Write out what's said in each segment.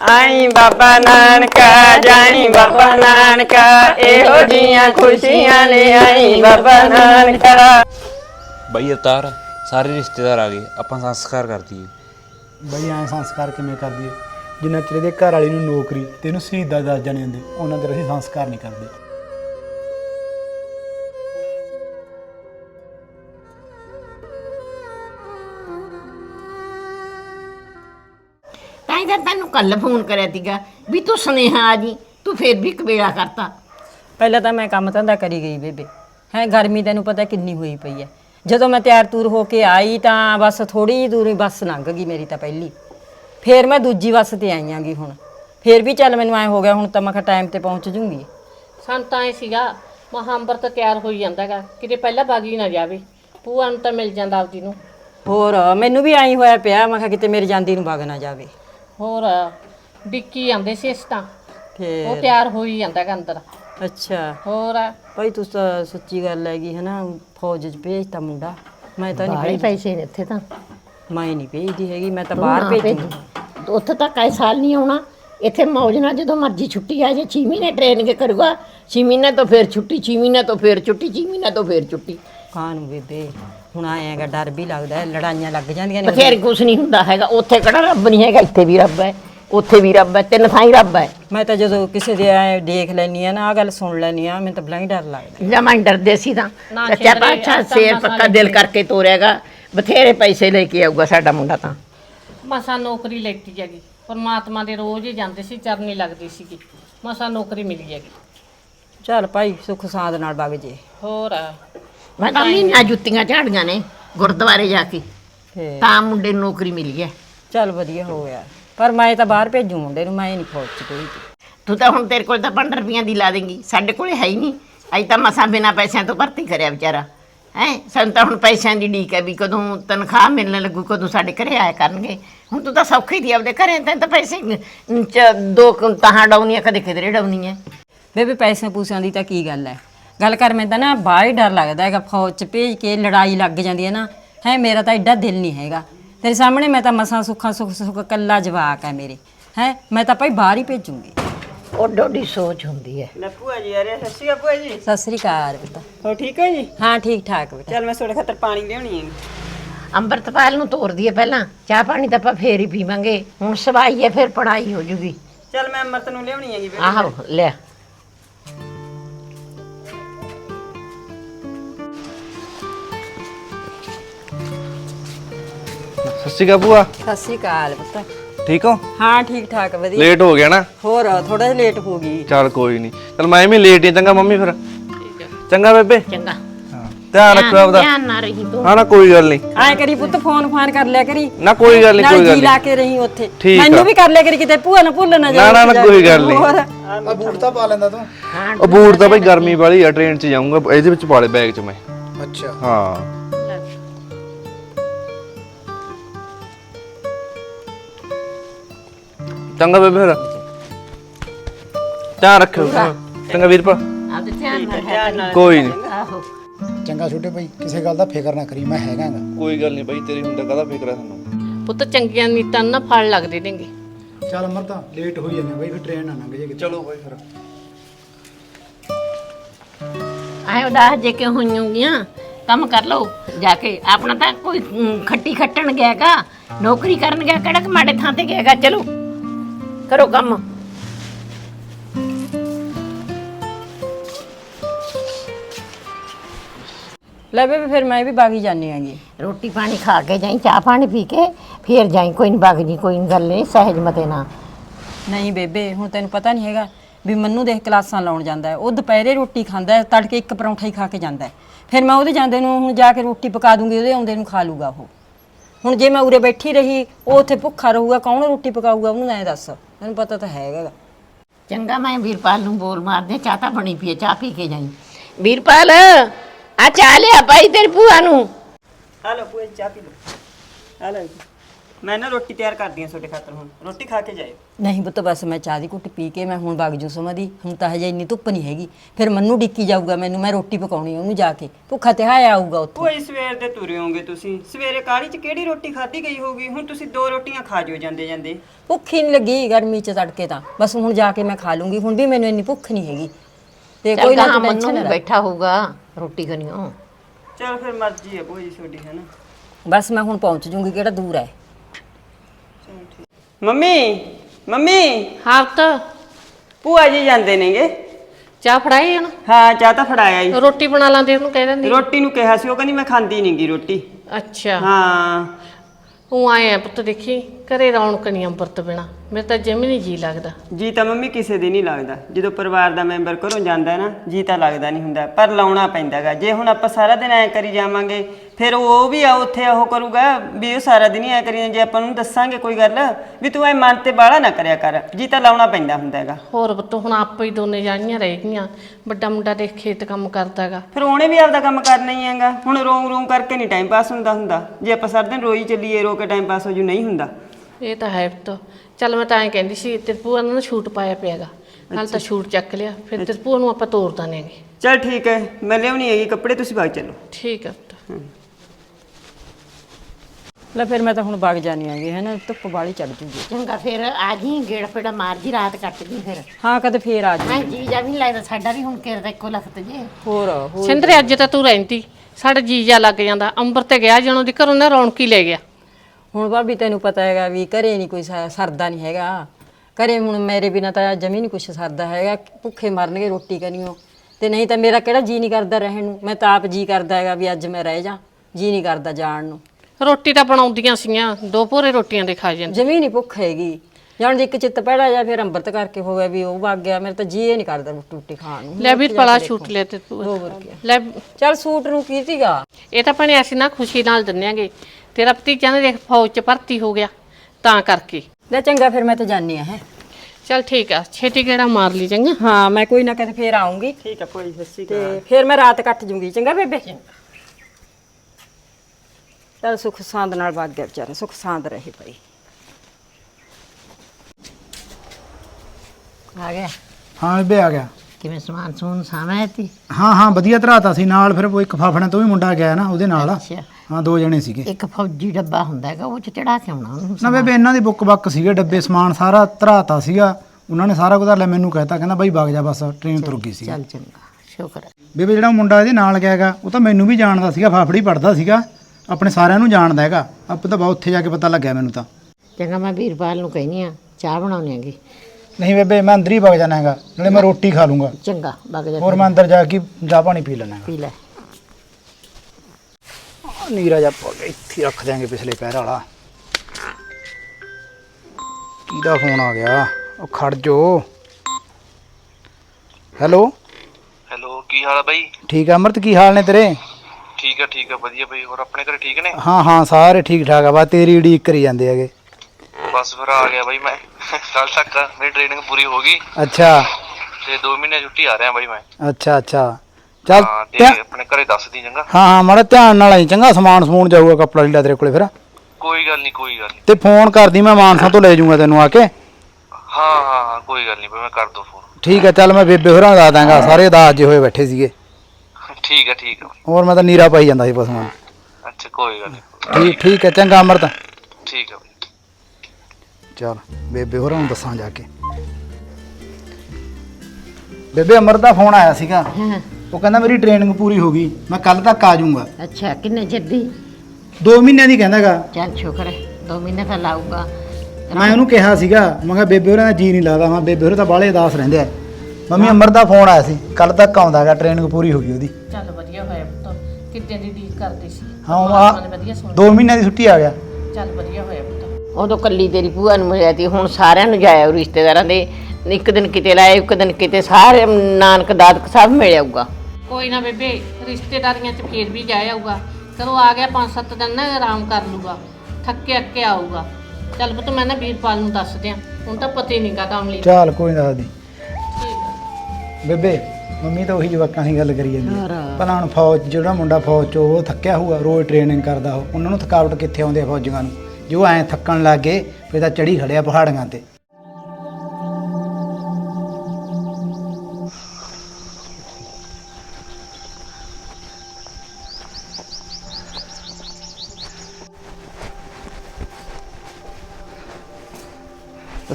ਆਈ ਬਾਬਾ ਨਾਨਕਾ ਜਾਈ ਬਾਬਾ ਨਾਨਕਾ ਇਹੋ ਜੀਆਂ ਖੁਸ਼ੀਆਂ ਲੈ ਆਈ ਬਾਬਾ ਨਾਨਕਾ। ਬਈ ਅਵਤਾਰ ਸਾਰੇ ਰਿਸ਼ਤੇਦਾਰ ਆ ਗਏ ਆਪਾਂ ਸੰਸਕਾਰ ਕਰ ਦਈਏ। ਬਈ ਐਂ ਸੰਸਕਾਰ ਕਿਵੇਂ ਕਰਦੀ ਹੈ ਜਿੰਨਾ ਚਿਰ ਇਹਦੇ ਘਰ ਵਾਲੀ ਨੂੰ ਨੌਕਰੀ ਤੇ ਇਹਨੂੰ ਸ਼ਹੀਦ ਦਾ ਦਰਜਾ ਨਹੀਂ ਦਿੰਦੇ ਉਹਨਾਂ ਚਿਰ ਅਸੀਂ ਸੰਸਕਾਰ ਨਹੀਂ ਕਰਦੇ। ਹੀ ਤਾਂ ਤੈਨੂੰ ਕੱਲ ਫੋਨ ਕਰਿਆ ਸੀਗਾ ਵੀ ਤੂੰ ਸੁਨੇਹਾ ਆ ਜੀ ਤੂੰ ਫੇਰ ਵੀ ਕਵੇਲਾ ਕਰਤਾ। ਪਹਿਲਾਂ ਤਾਂ ਮੈਂ ਕੰਮ ਧੰਦਾ ਕਰੀ ਗਈ ਬੇਬੇ। ਹੈ ਗਰਮੀ ਤੈਨੂੰ ਪਤਾ ਕਿੰਨੀ ਹੋਈ ਪਈ ਹੈ ਜਦੋਂ ਮੈਂ ਤਿਆਰ ਤੂਰ ਹੋ ਕੇ ਆਈ ਤਾਂ ਬਸ ਥੋੜੀ ਜਿਹੀ ਦੂਰੀ ਬੱਸ ਲੰਘ ਗਈ ਮੇਰੀ ਤਾਂ ਪਹਿਲੀ। ਫੇਰ ਮੈਂ ਦੂਜੀ ਬੱਸ ਤੇ ਆਈ ਆਂਗੀ ਹੁਣ। ਫੇਰ ਵੀ ਚੱਲ ਮੈਨੂੰ ਐ ਹੋ ਗਿਆ ਹੁਣ ਤਾਂ ਮੈਂ ਕਿਹਾ ਟਾਈਮ ਤੇ ਪਹੁੰਚ ਜੂੰਗੀ। ਸਾਨੂੰ ਤਾਂ ਇਹ ਸੀਗਾ ਮਹਾਂ ਅੰਬਰ ਤਾਂ ਤਿਆਰ ਹੋਈ ਜਾਂਦਾਗਾ ਕਿਤੇ ਪਹਿਲਾਂ ਬਾਗੀ ਨਾ ਜਾਵੇ। ਭੂਆ ਨੂੰ ਤਾਂ ਮਿਲ ਜਾਂਦਾ ਆਪਦੀ ਨੂੰ। ਹੋਰ ਮੈਨੂੰ ਵੀ ਆਈ ਹੋਇਆ ਪਿਆ ਮੈਂ ਕਿਹਾ ਕਿਤੇ ਮੇਰੀ ਜਾਂਦੀ ਨੂੰ ਵਗ ਨਾ ਜਾਵੇ। ਹੋਰ ਵਿੱਕੀ ਆਂਦੇ ਸੀ ਇਸ ਤਾਂ। ਉਹ ਤਿਆਰ ਹੋਈ ਜਾਂਦਾਗਾ ਅੰਦਰ। ਅੱਛਾ। ਹੋਰ? ਭਾਈ ਤੂੰ ਤਾਂ ਸੱਚੀ ਗੱਲ ਹੈਗੀ ਹੈ ਨਾ ਫੌਜ 'ਚ ਭੇਜਤਾ ਮੁੰਡਾ। ਮੈਂ ਤਾਂ ਨਹੀਂ ਪੈਸੇ ਨੇ ਇੱਥੇ ਤਾਂ। ਮੈਂ ਨਹੀਂ ਭੇਜਦੀ ਹੈਗੀ ਮੈਂ ਤਾਂ ਬਾਹਰ ਭੇਜੂ। ਉੱਥੇ ਤਾਂ ਕਈ ਸਾਲ ਨਹੀਂ ਆਉਣਾ। ਇੱਥੇ ਮੌਜ ਨਾਲ ਜਦੋਂ ਮਰਜ਼ੀ ਛੁੱਟੀ ਆ ਜੇ 6 ਮਹੀਨੇ ਟ੍ਰੇਨਿੰਗ ਕਰੂਗਾ। 6 ਮਹੀਨੇ ਤੋਂ ਫੇਰ ਛੁੱਟੀ 6 ਮਹੀਨੇ ਤੋਂ ਫੇਰ ਛੁੱਟੀ 6 ਮਹੀਨੇ ਤੋਂ ਫੇਰ ਛੁੱਟੀ। ਕਾਂ ਨੂੰ ਬੇਬੇ? ਹੁਣ ਆਏਗਾ ਡਰ ਵੀ ਲੱਗਦਾ ਹੈ ਲੜਾਈਆਂ ਲੱਗ ਜਾਂਦੀਆਂ ਨੇ ਬਥੇਰ ਕੁਛ ਨਹੀਂ ਹੁੰਦਾ ਹੈਗਾ। ਉੱਥੇ ਕਿਹੜਾ ਰੱਬ ਨਹੀਂ ਹੈਗਾ ਇੱਥੇ ਵੀ ਰੱਬ ਹੈ ਉੱਥੇ ਵੀ ਰੱਬ ਹੈ ਤਿੰਨ ਥਾਂ ਹੀ ਰੱਬ ਹੈ। ਮੈਂ ਤਾਂ ਜਦੋਂ ਕਿਸੇ ਦੇ ਐਂ ਦੇਖ ਲੈਨੀ ਆ ਨਾ ਆ ਗੱਲ ਸੁਣ ਲੈਨੀ ਆ ਮੈਨੂੰ ਤਾਂ ਬਲਾਂ ਹੀ ਡਰ ਲੱਗਦਾ ਜਮਾਂ ਹੀ ਡਰਦੇ ਸੀ ਤਾਂ। ਸੱਚਾ ਪਾਤਸ਼ਾਹ ਸੇਰ ਪੱਕਾ ਦਿਲ ਕਰਕੇ ਤੋਰੇਗਾ ਬਥੇਰੇ ਪੈਸੇ ਲੈ ਕੇ ਆਊਗਾ ਸਾਡਾ ਮੁੰਡਾ ਤਾਂ। ਮਸਾਂ ਨੌਕਰੀ ਲੈਤੀ ਹੈਗੀ ਪਰਮਾਤਮਾ ਦੇ ਰੋਜ਼ ਹੀ ਜਾਂਦੇ ਸੀ ਚਰਨੀ ਲੱਗਦੀ ਸੀਗੀ। ਮਸਾਂ ਨੌਕਰੀ ਮਿਲੀ ਹੈਗੀ ਚੱਲ ਭਾਈ ਸੁੱਖ ਸਾਂਦ ਨਾਲ ਵਗ ਜੇ। ਹੋਰ ਮੈਂ ਤਾਂ ਮਹੀਨਾ ਜੁੱਤੀਆਂ ਝਾੜੀਆਂ ਨੇ ਗੁਰਦੁਆਰੇ ਜਾ ਕੇ। ਤੇ ਤਾਂ ਮੁੰਡੇ ਨੂੰ ਨੌਕਰੀ ਮਿਲੀ ਹੈ ਚੱਲ ਵਧੀਆ ਹੋ ਗਿਆ। ਪਰ ਮੈਂ ਤਾਂ ਬਾਹਰ ਭੇਜੂ ਮੁੰਡੇ ਨੂੰ ਮੈਂ ਨਹੀਂ ਫੌਜ ਚ ਕੋਈ ਤੂੰ ਤਾਂ ਹੁਣ ਤੇਰੇ ਕੋਲ ਤਾਂ 15 ਰੁਪਈਆਂ ਦੀ ਲਾ ਦੇਂਗੀ। ਸਾਡੇ ਕੋਲੇ ਹੈ ਹੀ ਨਹੀਂ। ਅਜ ਤਾਂ ਮਸਾਂ ਬਿਨਾ ਪੈਸਿਆਂ ਤੋਂ ਭਰਤੀ ਕਰਿਆ ਵਿਚਾਰਾ। ਹੈ? ਸਾਨੂੰ ਤਾਂ ਹੁਣ ਪੈਸਿਆਂ ਦੀ ਢੀਕ ਹੈ ਵੀ ਕਦੋਂ ਤਨਖਾਹ ਮਿਲਣ ਲੱਗੂ ਕਦੋਂ ਸਾਡੇ ਘਰੇ ਆਇਆ ਕਰਨਗੇ। ਹੁਣ ਤੂੰ ਤਾਂ ਸੌਖੀ ਦੀ ਆਪਦੇ ਘਰੇ ਤੈਨੂੰ ਤਾਂ ਪੈਸੇ ਚ ਦੋ ਕੁ ਤਾਹਾਂ ਡਾਉਣੀਆਂ ਕਦੇ ਕਿਧਰੇ ਡਾਉਣੀ ਹੈ ਬੇਬੇ ਪੈਸੇ ਪੂਸਿਆਂ ਦੀ ਤਾਂ ਕੀ ਗੱਲ ਹੈ ਗੱਲ ਕਰ ਮੈਂ ਤਾਂ ਨਾ ਬਾਹਰ ਹੀ ਡਰ ਲੱਗਦਾ ਹੈਗਾ ਫੌਜ ਚ ਭੇਜ ਕੇ ਲੜਾਈ ਲੱਗ ਜਾਂਦੀ ਹੈ ਨਾ। ਹੈ ਮੇਰਾ ਤਾਂ ਐਡਾ ਦਿਲ ਨਹੀਂ ਹੈਗਾ। ਤੇਰੇ ਸਾਹਮਣੇ ਮੈਂ ਤਾਂ ਮਸਾਂ ਸੁੱਖਾਂ ਸੁੱਖ ਸੁੱਖ ਕੱਲਾ ਜਵਾਕ ਹੈ ਮੇਰੇ। ਹੈ ਮੈਂ ਤਾਂ ਭਾਈ ਬਾਹਰ ਹੀ ਭੇਜੂੰਗੀ। ਉਹ ਡੋਡੀ ਸੋਚ ਹੁੰਦੀ ਹੈ। ਲੈ ਭੂਆ ਜੀ ਆ ਰਹੇ ਸਤਿ ਸ਼੍ਰੀ ਅਕਾਲ ਭੂਆ ਜੀ। ਸਤਿ ਸ੍ਰੀ ਅਕਾਲ ਬੇਟਾ। ਹੋ ਠੀਕ ਹੋ ਜੀ? ਹਾਂ ਠੀਕ ਠਾਕ ਬੇਟਾ। ਚੱਲ ਮੈਂ ਤੁਹਾਡੇ ਖਾਤਰ ਪਾਣੀ ਲਿਆਉਣੀ ਹੈ ਅੰਮ੍ਰਿਤਪਾਲ ਨੂੰ ਤੋਰ ਦਈਏ ਪਹਿਲਾਂ। ਚਾਹ ਪਾਣੀ ਤਾਂ ਆਪਾਂ ਫੇਰ ਹੀ ਪੀਵਾਂਗੇ। ਹੁਣ ਸਵਾਈ ਹੈ ਫਿਰ ਪੜਾਈ ਹੋ ਜੂਗੀ। ਚੱਲ ਮੈਂ ਅੰਮ੍ਰਿਤ ਨੂੰ ਲਿਆਉਣੀ ਹੈਗੀ ਬੇਬੇ। ਆਹੋ ਲੈ ਸ਼੍ਰੀ ਅਕਾਲ ਭੂਆ? ਸਤਿ ਸ੍ਰੀ ਅਕਾਲ ਪੁੱਤ। ਠੀਕ ਹੋ? ਹਾਂ ਠੀਕ ਠਾਕ ਵਧੀਆ। ਲੇਟ ਹੋ ਗਿਆ ਨਾ? ਹੋਰ ਥੋੜਾ ਜਿਹਾ ਲੇਟ ਹੋ ਗਈ। ਚੱਲ ਕੋਈ ਨਹੀਂ ਚੱਲ ਮੈਂ ਵੀ ਲੇਟ ਹੀ ਚੰਗਾ ਮੰਮੀ ਫਿਰ। ਚੰਗਾ ਬੇਬੇ? ਚੰਗਾ। ਹਾਂ ਧਿਆਨ ਰੱਖਿਓ ਆਪਦਾ। ਧਿਆਨ ਨਾ ਰਹੀ ਤੂੰ। ਹਾਂ ਨਾ ਕੋਈ ਗੱਲ ਨਹੀਂ ਐ ਕਰੀ ਪੁੱਤ ਫੋਨ ਫਾਨ ਕਰ ਲਿਆ ਕਰੀ। ਨਾ ਕੋਈ ਗੱਲ ਨਹੀਂ ਕੋਈ ਗੱਲ ਜੀ ਲਾ ਨਹੀਂ ਕੇ ਰਹੀ ਉੱਥੇ। ਮੈਨੂੰ। ਵੀ ਕਰ ਲਿਆ ਕਰੀ ਕਿਤੇ ਭੂਆ ਨਾ ਭੁੱਲ ਨਾ ਨਾ ਜਾਏ ਨਾ ਨਾ ਕੋਈ ਗੱਲ ਨਹੀਂ ਹੋਰ। ਆ ਬੂਟ ਤਾਂ ਪਾ ਲੈਂਦਾ ਤੂੰ। ਉਹ ਬੂਟ ਤਾਂ ਬਈ ਗਰਮੀ ਵਾਲੀ ਆ ਟ੍ਰੇਨ 'ਚ ਜਾਊਂਗਾ ਇਹਦੇ ਵਿੱਚ ਪਾ ਲੈ ਬੈਗ 'ਚ ਮੈਂ। ਅੱਛਾ। ਹਾਂ। ਚੰਗਾ ਬੇਬੇ ਫਿਰ। ਧਿਆਨ ਰੱਖਿਓ। ਚੰਗਾ। ਵੀਰਪਾ ਆਪਦੇ ਧਿਆਨ ਨਾਲ ਹੈ ਕਰੀ। ਕੋਈ ਨਹੀਂ ਆਹੋ। ਚੰਗਾ ਛੋਟੇ ਭਾਈ ਕਿਸੇ ਗੱਲ ਦਾ ਫਿਕਰ ਨਾ ਕਰੀ ਮੈਂ ਹੈਗਾ ਗਾ। ਕੋਈ ਗੱਲ ਨਹੀਂ ਬਾਈ ਤੇਰੀ ਹੁੰਦਾ ਕਾਹਦਾ ਫਿਕਰ ਹੈ ਤੁਹਾਨੂੰ ਪੁੱਤ ਚੰਗੀਆਂ ਨੀਤਾਂ ਨੂੰ ਨਾ ਫਲ ਲੱਗਦੇ ਨੇਗੇ। ਚੱਲ ਅਮਰਤਾ ਲੇਟ ਹੋਈ ਜਾਂਦੇ ਬਾਈ ਫਿਰ ਟ੍ਰੇਨ ਨਾ ਲੰਘ ਜੇ ਕਿਤੇ। ਚਲੋ ਬਾਈ ਫਿਰ। ਆਏ ਉਦਾਸ ਜੇ ਕਿ ਹੋਈਆਂ ਕੰਮ ਕਰ ਲਓ ਜਾ ਕੇ। ਆਪਣਾ ਤਾਂ ਕੋਈ ਅਮ, ਖੱਟੀ ਖੱਟਣ ਗਿਆਗਾ ਨੌਕਰੀ ਕਰਨ ਗਿਆ ਕਿਹੜਾ ਕਿ ਮਾੜੇ ਥਾਂ ਤੇ ਗਿਆਗਾ। ਚਲੋ। ਕਰੋ ਕੰਮ। ਲੈ ਬੇਬੇ ਫਿਰ ਮੈਂ ਵੀ ਬਾਗੀ ਜਾਣੀ ਆਂਗੀ ਰੋਟੀ ਪਾਣੀ ਖਾ ਕੇ ਜਾਈ ਚਾਹ ਪਾਣੀ ਪੀ ਕੇ ਫੇਰ ਜਾਈ ਕੋਈ ਨਹੀਂ ਬਗ ਜੀ ਕੋਈ ਨੀ ਗੱਲ ਨਹੀਂ ਸਹਿਜ ਮਤੇ ਨਾ ਨਹੀਂ ਬੇਬੇ ਹੁਣ ਤੈਨੂੰ ਪਤਾ ਨਹੀਂ ਹੈਗਾ ਵੀ ਮੰਨੂ ਦੇਖ ਕਲਾਸਾਂ ਲਾਉਣ ਜਾਂਦਾ ਹੈ। ਉਹ ਦੁਪਹਿਰੇ ਰੋਟੀ ਖਾਂਦਾ ਹੈ ਤੜਕੇ ਇੱਕ ਪਰੌਂਠਾ ਹੀ ਖਾ ਕੇ ਜਾਂਦਾ ਹੈ। ਫਿਰ ਮੈਂ ਉਹਦੇ ਜਾਂਦੇ ਨੂੰ ਹੁਣ ਜਾ ਕੇ ਰੋਟੀ ਪਕਾ ਦੂੰਗੀ ਉਹਦੇ ਆਉਂਦੇ ਨੂੰ ਖਾ ਲੂਗਾ ਉਹ। ਹੁਣ ਜੇ ਮੈਂ ਉਰੇ ਬੈਠੀ ਰਹੀ ਉਹ ਉੱਥੇ ਭੁੱਖਾ ਰਹੂਗਾ ਕੌਣ ਰੋਟੀ ਪਕਾਊਗਾ? ਉਹਨੂੰ ਐਂ ਦੱਸ। ਮੈਨੂੰ ਪਤਾ ਤਾਂ ਹੈਗਾ ਚੰਗਾ ਮੈਂ ਵੀਰਪਾਲ ਨੂੰ ਬੋਲ ਮਾਰਦੇ ਚਾਹ ਤਾਂ ਬਣੀ ਪਈ ਹੈ, ਚਾਹ ਪੀ ਕੇ ਜਾਈ। ਵੀਰਪਾਲ ਆ ਚਾਹ ਲਿਆ ਭਾਈ ਤੇਰੀ ਭੂਆ ਨੂੰ। ਭੂਆ ਜੀ ਚਾਹ ਪੀ ਲਓ ਜੀ। ਮੈਂ ਨਾ ਰੋਟੀ ਤਿਆਰ ਕਰਦੀ ਆ ਤੁਹਾਡੇ ਖਾਤਰ ਹੁਣ। ਰੋਟੀ ਖਾ ਕੇ ਜਾਇਓ। ਨਹੀਂ ਪੁੱਤ ਬਸ ਮੈਂ ਚਾਹ ਦੀ ਘੁੱਟ ਪੀ ਕੇ ਮੈਂ ਹੁਣ ਵਗ ਜੂ ਸਮਾਂ ਦੀ। ਹੁਣ ਤਾਂ ਹਜੇ ਇੰਨੀ ਧੁੱਪ ਨਹੀਂ ਹੈਗੀ। ਫਿਰ ਮੰਨੂ ਡਿੱਕੀ ਜਾਊਗਾ ਮੈਨੂੰ ਮੈਂ ਰੋਟੀ ਪਕਾਉਣੀ ਆ ਉਹਨੂੰ ਜਾ ਕੇ। ਭੁੱਖਾ ਤੇ ਹਾਇਆ ਆਊਗਾ ਉੱਥੋਂ। ਕੋਈ ਸਵੇਰ ਦੇ ਤੁਰੇ ਹੋਗੇ ਤੁਸੀਂ। ਸਵੇਰੇ ਕਾਹਲੀ ਚ ਕਿਹੜੀ ਰੋਟੀ ਖਾਧੀ ਗਈ ਹੋਗੀ ਹੁਣ ਤੁਸੀਂ ਦੋ ਰੋਟੀਆਂ ਖਾ ਜਿਓ ਜਾਂਦੇ ਜਾਂਦੇ। ਭੁੱਖ ਹੀ ਨਹੀਂ ਲੱਗੀ ਗਰਮੀ ਚ ਤੜਕੇ ਤਾਂ। ਬਸ ਹੁਣ ਜਾ ਕੇ ਮੈਂ ਖਾ ਲੂੰਗੀ। ਹੁਣ ਵੀ ਮੈਨੂੰ ਇੰਨੀ ਭੁੱਖ ਨਹੀਂ ਹੈਗੀ। ਤੇ ਕੋਈ ਨਾ ਤੂੰ ਮੰਨੂ ਟੈਨਸ਼ਨ ਲੈ ਬੈਠਾ ਹੋਊਗਾ ਰੋਟੀ ਕਰੀਓ ਚਲ ਫਿਰ ਮਰਜ਼ੀ ਹੈ ਭੂਆ ਜੀ ਤੁਹਾਡੀ ਹੈ ਨਾ? ਬਸ ਮੈਂ ਹੁਣ ਪਹੁੰਚ ਜੂੰਗੀ ਕਿਹੜਾ ਦੂਰ ਹੈ। Mummy mummy. ਹਾਂ ਤਾਂ ਭੂਆ ਜੀ ਜਾਂਦੇ ਨੇਗੇ। ਚਾਹ ਫੜਾਈ ਹੁਣ ਹਾਂ ਚਾਹ ਤਾਂ ਫੜਾਇਆ ਹੀ ਰੋਟੀ ਬਣਾ ਲਾਂਦੇ ਉਹਨੂੰ ਕਹਿ ਦਿੰਦੀ। ਰੋਟੀ ਨੂੰ ਕਿਹਾ ਸੀ ਉਹ ਕਹਿੰਦੀ ਮੈਂ ਖਾਂਦੀ ਨਹੀਂਗੀ ਰੋਟੀ। ਅੱਛਾ। ਹਾਂ। ਉਹ ਆਏ ਆ ਪੁੱਤ ਦੇਖੀ। ਘਰੇ ਰੌਣਕ ਨਹੀਂ ਅੰਬਰਤ ਬਿਨਾ ਮੇਰੇ ਤਾਂ ਜਮੀ ਨਹੀਂ ਜੀ ਲੱਗਦਾ। ਜੀ ਤਾਂ ਮੰਮੀ ਕਿਸੇ ਦੇ ਨਹੀਂ ਲੱਗਦਾ। ਜਦੋਂ ਪਰਿਵਾਰ ਦਾ ਮੈਂਬਰ ਘਰੋਂ ਜਾਂਦਾ ਹੈ ਨਾ ਜੀ ਤਾਂ ਲੱਗਦਾ ਨਹੀਂ ਹੁੰਦਾ। ਪਰ ਲਾਉਣਾ ਪੈਂਦਾਗਾ। ਜੇ ਹੁਣ ਆਪਾਂ ਸਾਰਾ ਦਿਨ ਐ ਕਰੀ ਜਾਵਾਂਗੇ ਫਿਰ ਉਹ ਵੀ ਆ ਉੱਥੇ ਉਹ ਕਰੂਗਾ ਵੀ ਉਹ ਸਾਰਾ ਦਿਨ ਹੀ ਐ ਕਰੀ ਜੇ ਆਪਾਂ ਨੂੰ ਦੱਸਾਂਗੇ ਕੋਈ ਗੱਲ ਵੀ ਤੂੰ ਐ ਮਨ ਤੇ ਬਾਹਲਾ ਨਾ ਕਰਿਆ ਕਰ। ਜੀ ਤਾਂ ਲਾਉਣਾ ਪੈਂਦਾ ਹੁੰਦਾ ਹੈਗਾ ਹੋਰ ਪੁੱਤ ਹੁਣ ਆਪੇ ਹੀ ਦੋਨੇ ਜਾਣੀਆਂ ਰਹਿ ਗਈਆਂ। ਵੱਡਾ ਮੁੰਡਾ ਦੇਖ ਖੇਤ ਕੰਮ ਕਰਦਾਗਾ। ਫਿਰ ਉਹਨੇ ਵੀ ਆਪਦਾ ਕੰਮ ਕਰਨਾ ਹੀ ਹੈਗਾ। ਹੁਣ ਰੋਂ ਰੋਂ ਕਰਕੇ ਨਹੀਂ ਟਾਈਮ ਪਾਸ ਹੁੰਦਾ ਹੁੰਦਾ। ਜੇ ਆਪਾਂ ਸਾਰਾ ਦਿਨ ਰੋਈ ਚੱਲੀਏ ਰੋ ਕੇ ਟਾਈਮ ਪਾਸ ਹੋ ਜੂ ਨਹੀਂ ਹੁੰਦਾ। ਇਹ ਤਾਂ ਹੈ ਪੁੱਤ ਚੱਲ ਮੈਂ ਤਾਂ ਐਂ ਕਹਿੰਦੀ ਸੀ ਤੇਰੇ ਭੂਆ ਨੇ ਨਾ ਛੂਟ ਪਾਇਆ ਪਿਆਗਾ। ਨਾਲ ਤਾਂ ਛੂਟ ਚੱਕ ਲਿਆ ਫਿਰ ਤੇਰੇ ਭੂਆ ਨੂੰ ਆਪਾਂ ਤੋਰ ਦਾਂਗੇ ਚਲ ਠੀਕ ਹੈ ਮੈਂ ਲਿਆਉਣੀ ਹੈਗੀ ਕੱਪੜੇ ਤੁਸੀਂ ਬਾਗ ਚੱਲੋ। ਠੀਕ ਹੈ ਪੁੱਤ। ਲੈ ਫਿਰ ਮੈਂ ਤਾਂ ਹੁਣ ਵਗ ਜਾਣੀ ਆਂਗੀ ਹੈ ਨਾ? ਧੁੱਪ ਵਾਲੀ ਚੜ ਜੂਗੀ। ਚੰਗਾ ਫਿਰ ਆ ਜੀ ਗੇੜ ਪੇੜਾ ਮਾਰ ਜੀ ਰਾਤ ਕੱਟ ਦੀ ਫਿਰ। ਹਾਂ ਕਦੇ ਫੇਰ ਆ ਜਾ ਮੈਂ ਜੀ ਜਾ ਵੀ ਨੀ ਲੱਗਦਾ ਸਾਡਾ ਵੀ ਹੁਣ ਕਿਰਦਾ ਇੱਕੋ ਲਖਤ ਜੇ। ਹੋਰ ਹੋਰ ਸਿੰਦਰੇ ਅੱਜ ਤਾਂ ਤੂੰ ਰਹਿੰਦੀ। ਸਾਡਾ ਜੀਜਾ ਲੱਗ ਜਾਂਦਾ ਅੰਬਰ ਤੇ ਗਿਆ ਜਦੋਂ ਦੀ ਘਰੋਂ ਨਾ ਰੌਣਕੀ ਲੈ ਗਿਆ। ਹੁਣ ਭਾਬੀ ਤੈਨੂੰ ਪਤਾ ਹੈਗਾ ਵੀ ਘਰੇ ਨਹੀਂ ਕੋਈ ਸ- ਸਰਦਾ ਨਹੀਂ ਹੈਗਾ। ਘਰੇ ਹੁਣ ਮੇਰੇ ਬਿਨਾ ਤਾਂ ਜਮੀ ਨਹੀਂ ਕੁਛ ਸਰਦਾ ਹੈਗਾ। ਭੁੱਖੇ ਮਰਨਗੇ ਰੋਟੀ ਕਰੀਓ। ਤੇ ਨਹੀਂ ਤਾਂ ਮੇਰਾ ਕਿਹੜਾ ਜੀ ਨਹੀਂ ਕਰਦਾ ਰਹਿਣ ਨੂੰ। ਮੈਂ ਤਾਂ ਆਪ ਜੀ ਕਰਦਾ ਹੈਗਾ ਵੀ ਅੱਜ ਮੈਂ ਰਹਿ ਜਾ। ਜੀ ਨਹੀਂ ਕਰਦਾ ਜਾਣ ਨੂੰ। ਰੋਟੀ ਤਾਂ ਬਣਾਉਂਦੀਆਂ ਸੀਆਂ। ਦੋ ਭੋਰੇ ਰੋਟੀਆਂ ਦੇ ਖਾ ਜਾਂਦੇ। ਜਮੀ ਨਹੀਂ ਭੁੱਖ ਹੈਗੀ। ਜਾਣ ਦੀ ਇੱਕ ਚਿੱਤ ਪੈੜਾ ਜਾਂ ਫਿਰ ਅੰਮ੍ਰਿਤ ਕਰਕੇ ਹੋ ਗਿਆ ਵੀ ਉਹ ਵਗ ਗਿਆ। ਮੇਰੇ ਤਾਂ ਜੀ ਇਹ ਨਹੀਂ ਕਰਦਾ ਰੋਟੀ ਰੋਟੀ ਖਾਣ ਨੂੰ। ਲੈ ਵੀਰ ਪਲਾ ਛੂਟ ਲਿਆ ਤੇ ਤੂੰ। ਹੋਰ ਕੀ ਲੈ ਚੱਲ ਸੂਟ ਨੂੰ ਕੀ ਸੀਗਾ? ਇਹ ਤਾਂ ਭਣੇ ਅਸੀਂ ਨਾ ਖੁਸ਼ੀ ਨਾਲ ਦਿੰਨੇਗੇ ਤੇਰਾ ਭਤੀਜਾ ਨੇ ਦੇਖ ਫੌਜ ਚ ਭਰਤੀ ਹੋ ਗਿਆ ਤਾਂ ਕਰਕੇ। ਲੈ ਚੰਗਾ ਫਿਰ ਮੈਂ ਤਾਂ ਜਾਣੀ ਆ ਹੈ। ਚੱਲ ਠੀਕ ਆ ਛੇਤੀ ਕਿਹੜਾ ਮਾਰ ਲਈ ਚੰਗਾ। ਹਾਂ ਮੈਂ ਕੋਈ ਨਾ ਕਦੇ ਫੇਰ ਆਉਂਗੀ। ਠੀਕ ਸਤਿ ਸ਼੍ਰੀ ਅਕਾਲ। ਤੇ ਫਿਰ ਮੈਂ ਰਾਤ ਕੱਟ ਜੂੰਗੀ ਚੰਗਾ ਬੇਬੇ? ਚੱਲ ਸੁਖ ਸਾਂਦ ਨਾਲ ਵਗ ਗਿਆ ਵਿਚਾਰਾ ਸੁਖ ਸਾਂਦ ਰਹੇ ਪਈ ਆ ਗਿਆ? ਹਾਂ ਬੇਬੇ ਆ ਗਿਆ। ਕਿਵੇਂ ਸਮਾਨ ਸਮੂਨ ਸਾਂਭਿਆ ਤੀ? ਹਾਂ ਹਾਂ ਵਧੀਆ ਧਰਾਤਾ ਸੀ ਨਾਲ ਫਿਰ ਉਹ ਇੱਕ ਫਾਫਣਾ ਤੋਂ ਵੀ ਮੁੰਡਾ ਗਿਆ ਨਾ ਉਹਦੇ ਨਾਲ ਅੱਛਾ। ਹਾਂ ਦੋ ਜਣੇ ਸੀਗੇ। ਇੱਕ ਫੌਜੀ ਡੱਬਾ ਹੁੰਦਾ ਹੈਗਾ ਉਹ ਚ ਚੜਾ ਕੇ ਆਉਣਾ ਉਹਨੂੰ ਨਾ ਬੇਬੇ ਇਹਨਾਂ ਦੀ ਬੁੱਕ ਬੱਕ ਸੀਗੇ ਡੱਬੇ ਸਮਾਨ ਸਾਰਾ ਧਰਾਤਾ ਸੀਗਾ। ਉਹਨਾਂ ਨੇ ਸਾਰਾ ਕੁਝ ਲੈ ਮੈਨੂੰ ਕਹਿਤਾ ਕਹਿੰਦਾ ਬਾਈ ਵਗ ਜਾ ਬਸ ਟ੍ਰੇਨ ਤੁਰ ਗਈ ਸੀ ਚੱਲ ਚੰਗਾ ਸ਼ੁਕਰ ਹੈ। ਬੇਬੇ ਜਿਹੜਾ ਮੁੰਡਾ ਇਹਦੇ ਨਾਲ ਗਿਆ ਹੈਗਾ ਉਹ ਤਾਂ ਮੈਨੂੰ ਵੀ ਜਾਣਦਾ ਸੀਗਾ ਫਾਫੜੀ ਪੜਦਾ ਸੀਗਾ ਆਪਣੇ ਸਾਰਿਆਂ ਨੂੰ ਜਾਣਦਾ ਹੈਗਾ। ਆਪੇ ਤਾਂ ਬਹੁਤ ਉੱਥੇ ਜਾ ਕੇ ਪਤਾ ਲੱਗਿਆ ਮੈਨੂੰ ਤਾਂ। ਚੰਗਾ ਮੈਂ ਵੀਰਪਾਲ ਨੂੰ ਕਹਿਨੀ ਆ ਚਾਹ ਬਣਾਉਣੀ ਹੈਗੀ। ਨਹੀਂ ਬੇਬੇ ਮੈਂ ਅੰਦਰ ਹੀ ਵਗ ਜਾਣਾ ਹੈਗਾ ਨਾਲੇ ਮੈਂ ਰੋਟੀ ਖਾ ਲੂੰਗਾ। ਚੰਗਾ ਵਗ ਜਾ। ਹੋਰ ਮੈਂ ਅੰਦਰ ਜਾ ਕੇ ਚਾਹ ਪਾਣੀ ਪੀ ਲੈਣਾ ਪੀ ਲੈ। ਨੀਰਾ ਜਾ ਇੱਥੇ ਰੱਖ ਦਿਆਂਗੇ ਪਿਛਲੇ ਪੈਰ ਵਾਲਾ। ਕਿਹਦਾ ਫੋਨ ਆ ਗਿਆ? ਉਹ ਖੜ ਜੋ। ਹੈਲੋ? ਹੈਲੋ ਕੀ ਹਾਲ ਆ ਬਾਈ? ਠੀਕ ਆ ਅਮਰਤ ਕੀ ਹਾਲ ਨੇ ਤੇਰੇ? ਠੀਕ ਆ ਠੀਕ ਆ ਵਧੀਆ ਬਾਈ। ਹੋਰ ਆਪਣੇ ਘਰੇ ਠੀਕ ਨੇ? ਹਾਂ ਹਾਂ ਸਾਰੇ ਠੀਕ ਠਾਕ ਆ। ਬਾ ਤੇਰੀ ਉਡੀਕ ਕਰੀ ਜਾਂਦੇ ਹੈਗੇ। ਬਸ ਫਿਰ ਆ ਗਿਆ ਬਾਈ ਮੈਂ। ਕੱਲ ਤੱਕ ਮੇਰੀ ਟ੍ਰੇਨਿੰਗ ਪੂਰੀ ਹੋ ਗਈ। ਅੱਛਾ। ਤੇ 2 ਮਹੀਨੇ ਛੁੱਟੀ ਆ ਰਿਹਾ ਬਾਈ ਮੈਂ। ਅੱਛਾ ਅੱਛਾ। ਚੱਲ ਹਾਂ ਤੇ ਧਿਆ- ਆਪਣੇ ਘਰੇ ਦੱਸ ਦੀ ਚੰਗਾ। ਹਾਂ ਹਾਂ ਮਾੜਾ ਧਿਆਨ ਨਾਲ ਆਈ ਚੰਗਾ ਸਮਾਨ ਸਮੂਨ ਜਾਊਗਾ ਕੱਪੜਾ ਲੀੜਾ ਤੇਰੇ ਕੋਲੇ ਫਿਰ। ਕੋਈ ਗੱਲ ਨਹੀਂ ਕੋਈ ਗੱਲ ਨਹੀਂ ਤੇ ਫੋਨ ਕਰਦੀ ਮੈਂ ਮਾਨਸਾ ਤੋਂ ਲੈ ਜਾਊਂਗਾ ਤੈਨੂੰ ਆ ਕੇ। ਹਾਂ ਹਾਂ ਹਾਂ ਕੋਈ ਗੱਲ ਨਹੀਂ ਬਾਈ ਮੈਂ ਕਰ ਦੋ ਫੋਨ। ਠੀਕ ਹੈ ਚੱਲ ਮੈਂ ਬੇਬੇ ਹੋਰਾਂ ਨੂੰ ਦੱਸ ਦਾਂਗਾ ਸਾਰੇ ਉਦਾਸ ਜੇ ਹੋਏ ਬੈਠੇ ਸੀਗੇ। ਠੀਕ ਆ ਠੀਕ ਆ ਬਾਈ। ਹੋਰ ਮੈਂ ਤਾਂ ਨੀਰਾ ਪਾਈ ਜਾਂਦਾ ਸੀ ਪਸ਼ੂਆਂ ਨੂੰ ਅੱਛਾ ਕੋਈ ਗੱਲ ਨਹੀਂ ਠੀਕ ਠੀਕ ਹੈ ਚੰਗਾ ਅਮਰਤ। ਠੀਕ ਆ ਬਾਈ। ਚਲ ਬੇਬੇ ਹੋਰਾਂ ਨੂੰ ਦੱਸਾਂ ਜਾ ਕੇ। ਬੇਬੇ ਅਮਰ ਦਾ ਫੋਨ ਆਇਆ ਸੀਗਾ। ਹਾਂ ਉਹ ਕਹਿੰਦਾ ਮੇਰੀ ਟ੍ਰੇਨਿੰਗ ਪੂਰੀ ਹੋ ਗਈ ਮੈਂ ਕੱਲ ਤੱਕ ਆ ਜਾਊਂਗਾ। ਅੱਛਾ ਕਿੰਨੇ ਚਿਰ ਦੀ? 2 ਮਹੀਨਿਆਂ ਦੀ ਕਹਿੰਦਾਗਾ। ਚੱਲ ਸ਼ੁਕਰ ਹੈ 2 ਮਹੀਨੇ ਤਾਂ ਲਾਊਗਾ। ਮੈਂ ਉਹਨੂੰ ਕਿਹਾ ਸੀਗਾ ਮੈਂ ਕਿਹਾ ਬੇਬੇ ਹੋਰਾਂ ਦਾ ਜੀ ਨਹੀਂ ਲੱਗਦਾ ਮੈਂ ਬੇਬੇ ਹੋਰਾਂ ਤਾਂ ਬਾਹਲੇ ਉਦਾਸ ਰਹਿੰਦੇ ਆ। ਮੰਮੀ ਅਮਰ ਦਾ ਫੋਨ ਆਇਆ ਸੀ ਕੱਲ ਤੱਕ ਆਉਂਦਾਗਾ ਟ੍ਰੇਨਿੰਗ ਪੂਰੀ ਹੋ ਗਈ ਉਹਦੀ। ਚੱਲ ਵਧੀਆ ਹੋਇਆ ਪੁੱਤ ਕਿੱਦਾਂ ਦੀ ਡੀਕ ਕਰਦੀ ਸੀ? ਹਾਂ ਉਹ ਨੇ ਵਧੀਆ ਸੁਣ 2 ਮਹੀਨਿਆਂ ਦੀ ਛੁੱਟੀ ਆ ਗਿਆ। ਚੱਲ ਵਧੀਆ ਹੋਇਆ ਪੁੱਤ। ਉਦੋਂ ਕੱਲੀ ਤੇਰੀ ਭੂਆ ਨੂੰ ਮਿਲਿਆ ਤੀ ਹੁਣ ਸਾਰਿਆਂ ਨੂੰ ਜਾਇਆ ਉਹ ਰਿਸ਼ਤੇਦਾਰਾਂ ਦੇ। ਇੱਕ ਦਿਨ ਕਿਤੇ ਲਾਇਆ ਇੱਕ ਦਿਨ ਕਿਤੇ ਸਾਰੇ ਨਾਨਕ ਦਾਦਕ ਸਭ ਮਿਲ ਆਊਗਾ ਕੋਈ ਨਾ ਬੇਬੇ ਰਿਸ਼ਤੇਦਾਰੀਆਂ 'ਚ ਫੇਰ ਵੀ ਜਾ ਆਊਗਾ ਚਲੋ ਆ ਗਿਆ ਪੰਜ ਸੱਤ ਦਿਨ ਨਾ ਆਰਾਮ ਕਰ ਲੂਗਾ ਥੱਕੇ ਅੱਕੇ ਆਊਗਾ। ਚੱਲ ਪੁੱਤ ਮੈਂ ਨਾ ਵੀਰਪਾਲ ਨੂੰ ਦੱਸ ਦਿਆਂ। ਹੁਣ ਤਾਂ ਪਤਾ ਹੀ ਨਹੀਂਗਾ ਕੰਮ ਲਈ। ਚੱਲ ਕੋਈ ਨਾ ਦੱਸਦੀ। ਬੇਬੇ ਮੰਮੀ ਤਾਂ ਉਹੀ ਜਵਾਕਾਂ ਦੀ ਗੱਲ ਕਰੀ ਜਾਂਦੀ ਹੈ ਭਲਾ ਹੁਣ ਫੌਜ 'ਚ ਜਿਹੜਾ ਮੁੰਡਾ ਫੌਜ 'ਚ ਉਹ ਥੱਕਿਆ ਹੋਊਗਾ ਰੋਜ਼ ਟ੍ਰੇਨਿੰਗ ਕਰਦਾ ਉਹ। ਉਹਨਾਂ ਨੂੰ ਥਕਾਵਟ ਕਿੱਥੇ ਆਉਂਦੀ ਹੈ ਫੌਜੀਆਂ ਨੂੰ? ਜੋ ਐ ਥੱਕਣ ਲੱਗ ਗਏ ਫਿਰ ਤਾਂ ਚੜੀ ਖੜਿਆ ਪਹਾੜੀਆਂ ਤੇ।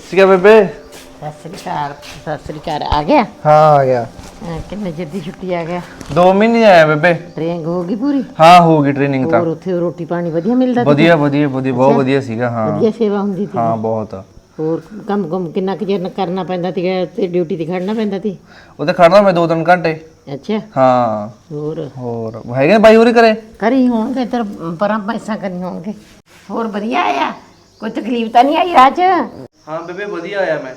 ਸੱਸੀਆ ਬੇਬੇ? ਸਤਿ ਸ੍ਰੀ ਅਕਾਲ ਸਤਿ ਸ੍ਰੀ ਅਕਾਲ ਆ ਗਿਆ? ਹਾਂ ਆ ਗਿਆ। ਕਿੰਨੇ ਜਲਦੀ ਛੁੱਟੀ ਆ ਗਿਆ? 2 ਮਹੀਨੇ ਆਇਆ ਬੇਬੇ। ਟ੍ਰੇਨਿੰਗ ਹੋ ਗਈ ਪੂਰੀ? ਹਾਂ ਹੋ ਗਈ ਟ੍ਰੇਨਿੰਗ ਤਾਂ। ਹੋਰ ਉੱਥੇ ਰੋਟੀ ਪਾਣੀ ਵਧੀਆ ਮਿਲਦਾ ਸੀ? ਵਧੀਆ ਵਧੀਆ ਵਧੀਆ ਬਹੁਤ ਵਧੀਆ ਸੀਗਾ ਹਾਂ। ਵਧੀਆ ਸੇਵਾ ਹੁੰਦੀ ਸੀ? ਹਾਂ ਬਹੁਤ। ਹੋਰ ਕੰਮ ਕੰਮ ਕਿੰਨਾ ਕੁ ਚਿਰ ਕਰਨਾ ਪੈਂਦਾ ਸੀ ਤੇ ਡਿਊਟੀ ਤੇ ਖੜਨਾ ਪੈਂਦਾ ਸੀ? ਉਹ ਤੇ ਖੜਨਾ ਮੈਂ 2-3 ਘੰਟੇ। ਅੱਛਾ। ਹਾਂ। ਹੋਰ? ਹੋਰ ਹੈਗੇ ਬਾਈ ਹੋਰੀ ਕਰੇ ਕਰੀ ਹੋਣਗੇ ਤੇਰ ਪਰਾਂ ਪੈਸਾ ਕਰੀ ਹੋਣਗੇ। ਹੋਰ ਵਧੀਆ ਆਇਆ ਕੋਈ ਤਕਲੀਫ ਤਾਂ ਨਹੀਂ ਆਈ 'ਚ? ਹਾਂ ਬੇਬੇ ਵਧੀਆ ਆਇਆ ਮੈਂ।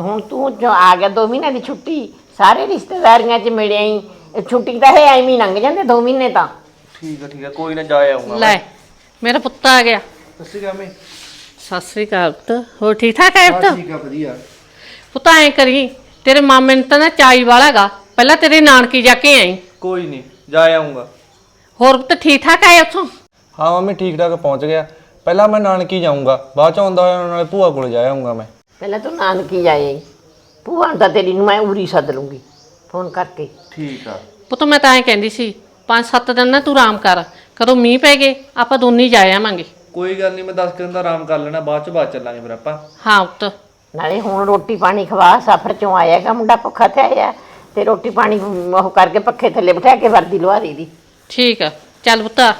ਹੁਣ ਤੂੰ ਜੋ ਆ ਗਿਆ 2 ਮਹੀਨੇ ਦੀ ਛੁੱਟੀ ਸਾਰੇ ਰਿਸ਼ਤੇਦਾਰੀਆਂ 'ਚ ਮਿਲ ਆਈ ਛੁੱਟੀ ਤਾਂ ਹੈ ਐਵੇਂ ਹੀ ਲੰਘ ਜਾਂਦੇ 2 ਮਹੀਨੇ ਤਾਂ। ਠੀਕ ਆ ਠੀਕ ਆ ਕੋਈ ਨਾ ਜਾ ਆਉਂਗਾ ਲੈ ਮੇਰਾ ਪੁੱਤ ਆ ਗਿਆ। ਸੱਸੀਆ ਮੈਂ ਸਤਿ ਸ੍ਰੀ ਅਕਾਲ ਪੁੱਤ ਹੋਰ ਠੀਕ ਠਾਕ ਹੈ ਪੁੱਤ? ਠੀਕ ਆ ਵਧੀਆ। ਪੁੱਤ ਐ ਕਰੀ ਤੇਰੇ ਮਾਮੇ ਨੂੰ ਤਾਂ ਨਾ ਚਾਈ ਵਾਲਾਗਾ ਪਹਿਲਾਂ ਤੇਰੇ ਨਾਨਕੀ ਜਾ ਕੇ ਆਈ। ਕੋਈ ਨਹੀਂ ਜਾ ਆਉਂਗਾ ਹੋਰ ਪੁੱਤ ਠੀਕ ਠਾਕ ਆਏ ਉੱਥੋਂ? ਹਾਂ ਮੰਮੀ ਠੀਕ ਠਾਕ ਪਹੁੰਚ ਗਿਆ। ਪਹਿਲਾਂ ਮੈਂ ਨਾਨਕੀ ਜਾਊਂਗਾ ਬਾਅਦ ਚ ਆਉਂਦਾ ਹੋਇਆ ਨਾਲੇ ਭੂਆ ਕੋਲ ਜਾ ਆਉਂਗਾ ਮੈਂ। ਪਹਿਲਾਂ ਤੂੰ ਨਾਨਕੀ ਜਾਏ ਭੂਆ ਨੂੰ ਤਾਂ ਤੇਰੀ ਨੂੰ ਮੈਂ ਉਰੀ ਸੱਦ ਲੂੰਗੀ ਫੋਨ ਕਰਕੇ। ਠੀਕ ਆ। ਪੁੱਤ ਮੈਂ ਤਾਂ ਐ ਕਹਿੰਦੀ ਸੀ ਪੰਜ ਸੱਤ ਦਿਨ ਨਾ ਤੂੰ ਆਰਾਮ ਕਰ ਕਦੋਂ ਮੀਂਹ ਪੈ ਗਏ ਆਪਾਂ ਦੋਨੇ ਜਾ ਆਵਾਂਗੇ। ਕੋਈ ਗੱਲ ਨਹੀਂ ਮੈਂ 10 ਦਿਨ ਦਾ ਆਰਾਮ ਕਰ ਲੈਣਾ ਬਾਅਦ ਚ ਬਾਅਦ ਚੱਲਾਂਗੇ ਫਿਰ ਆਪਾਂ। ਹਾਂ ਪੁੱਤ। ਨਾਲੇ ਹੁਣ ਰੋਟੀ ਪਾਣੀ ਖਵਾ ਸਫ਼ਰ ਚੋਂ ਆਇਆਗਾ ਮੁੰਡਾ ਭੁੱਖਾ ਤੇ ਆਇਆ ਤੇ ਰੋਟੀ ਪਾਣੀ ਉਹ ਕਰਕੇ ਪੱਖੇ ਥੱਲੇ ਬਿਠਾ ਕੇ ਵਰਦੀ ਲਵਾ ਦੇ ਦੀ ਠੀਕ ਆ ਚੱਲ ਪੁੱਤ ਆ।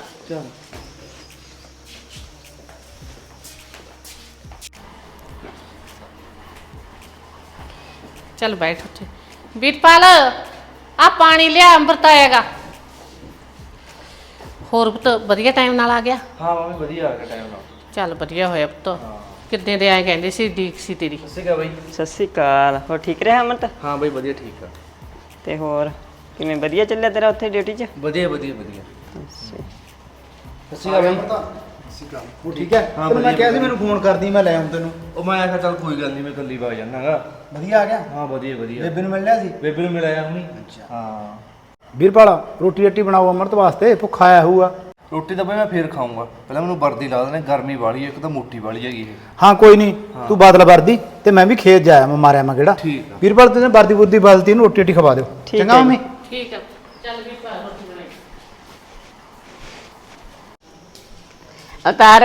ਚੱਲ ਬੈਠ ਉੱਥੇ। ਵੀਰਪਾਲ ਆ ਪਾਣੀ ਲਿਆ ਅੰਮ੍ਰਿਤ ਆਏਗਾ ਹੋਰ ਪੁੱਤ ਵਧੀਆ ਟਾਈਮ ਨਾਲ ਆ ਗਿਆ? ਹਾਂ ਮੰਮੀ ਵਧੀਆ ਆ ਗਿਆ ਟਾਈਮ ਨਾਲ। ਚੱਲ ਵਧੀਆ ਹੋਇਆ ਪੁੱਤ। ਕਿੱਦਾਂ ਦੇ ਆਏ ਕਹਿੰਦੇ ਸੀ ਡੀਕ ਸੀ ਤੇਰੀ? ਸੱਸੀਆ ਬਾਈ। ਸਤਿ ਸ੍ਰੀ ਅਕਾਲ। ਹੋਰ ਠੀਕ ਰਿਹਾ ਅਮਰਤ? ਹਾਂ ਬਾਈ ਵਧੀਆ ਠੀਕ ਆ। ਤੇ ਹੋਰ ਕਿਵੇਂ ਵਧੀਆ ਚੱਲਿਆ ਤੇਰਾ ਉੱਥੇ ਡਿਊਟੀ 'ਚ? ਵਧੀਆ ਵਧੀਆ ਵਧੀਆ। ਸੱਸੀ ਬਾਈ। ਉਹ ਠੀਕ ਹੈ? ਤੈਨੂੰ ਮੈਂ ਕਿਹਾ ਸੀ ਮੈਨੂੰ ਫੋਨ ਕਰਦੀ ਮੈਂ ਲੈ ਆਉਂ ਤੈਨੂੰ। ਉਹ ਮੈਂ ਆਖਿਆ ਚੱਲ ਕੋਈ ਗੱਲ ਨਹੀਂ ਮੈਂ ਇਕੱਲੀ ਵਗ ਜਾਣਾਗਾ ਵਧੀਆ ਆ ਗਿਆ? ਹਾਂ ਵਧੀਆ ਵਧੀਆ। ਬੇਬੇ ਨੂੰ ਮਿਲ ਲਿਆ ਸੀ? ਬੇਬੇ ਨੂੰ ਮਿਲਿਆ ਹੁਣੀ। ਹਾਂ। ਵੀਰਪਾਲ ਰੋਟੀ ਰੱਟੀ ਬਣਾਓ ਅਮਰਤ ਵਾਸਤੇ ਭੁੱਖਾ ਆਇਆ ਹੋਊਗਾ। ਰੋਟੀ ਤਾਂ ਬਈ ਮੈਂ ਫੇਰ ਖਾਊਂਗਾ। ਪਹਿਲਾਂ ਮੈਨੂੰ ਵਰਦੀ ਲਾ ਦੇਣਾ ਗਰਮੀ ਵਾਲੀ ਇੱਕ ਤਾਂ ਮੋਟੀ ਵਾਲੀ ਹੈਗੀ ਇਹ। ਹਾਂ ਕੋਈ ਨਹੀਂ ਤੂੰ ਬਾਦਲ ਵਰਦੀ ਤੇ ਮੈਂ ਵੀ ਖੇਤ ਜਾਇਆ ਮੈਂ ਮਾਰਿਆ ਮੈਂ ਕਿਹੜਾ ਠੀਕ ਆ। ਵੀਰਪਾਲ ਤੈਨੂੰ ਵਰਦੀ ਬੁੱਦੀ ਬਦਲਤੀ ਨੂੰ ਰੋਟੀ ਰੱਟੀ ਖਵਾ ਦਿਓ। ਠੀਕ ਚੰਗਾ ਹੈ। ਮੰਮੀ? ਠੀਕ ਆ ਚੱਲ ਵੀਰਪਾਲ ਰੋਟੀ ਬਣਾਈ ਅਵਤਾਰ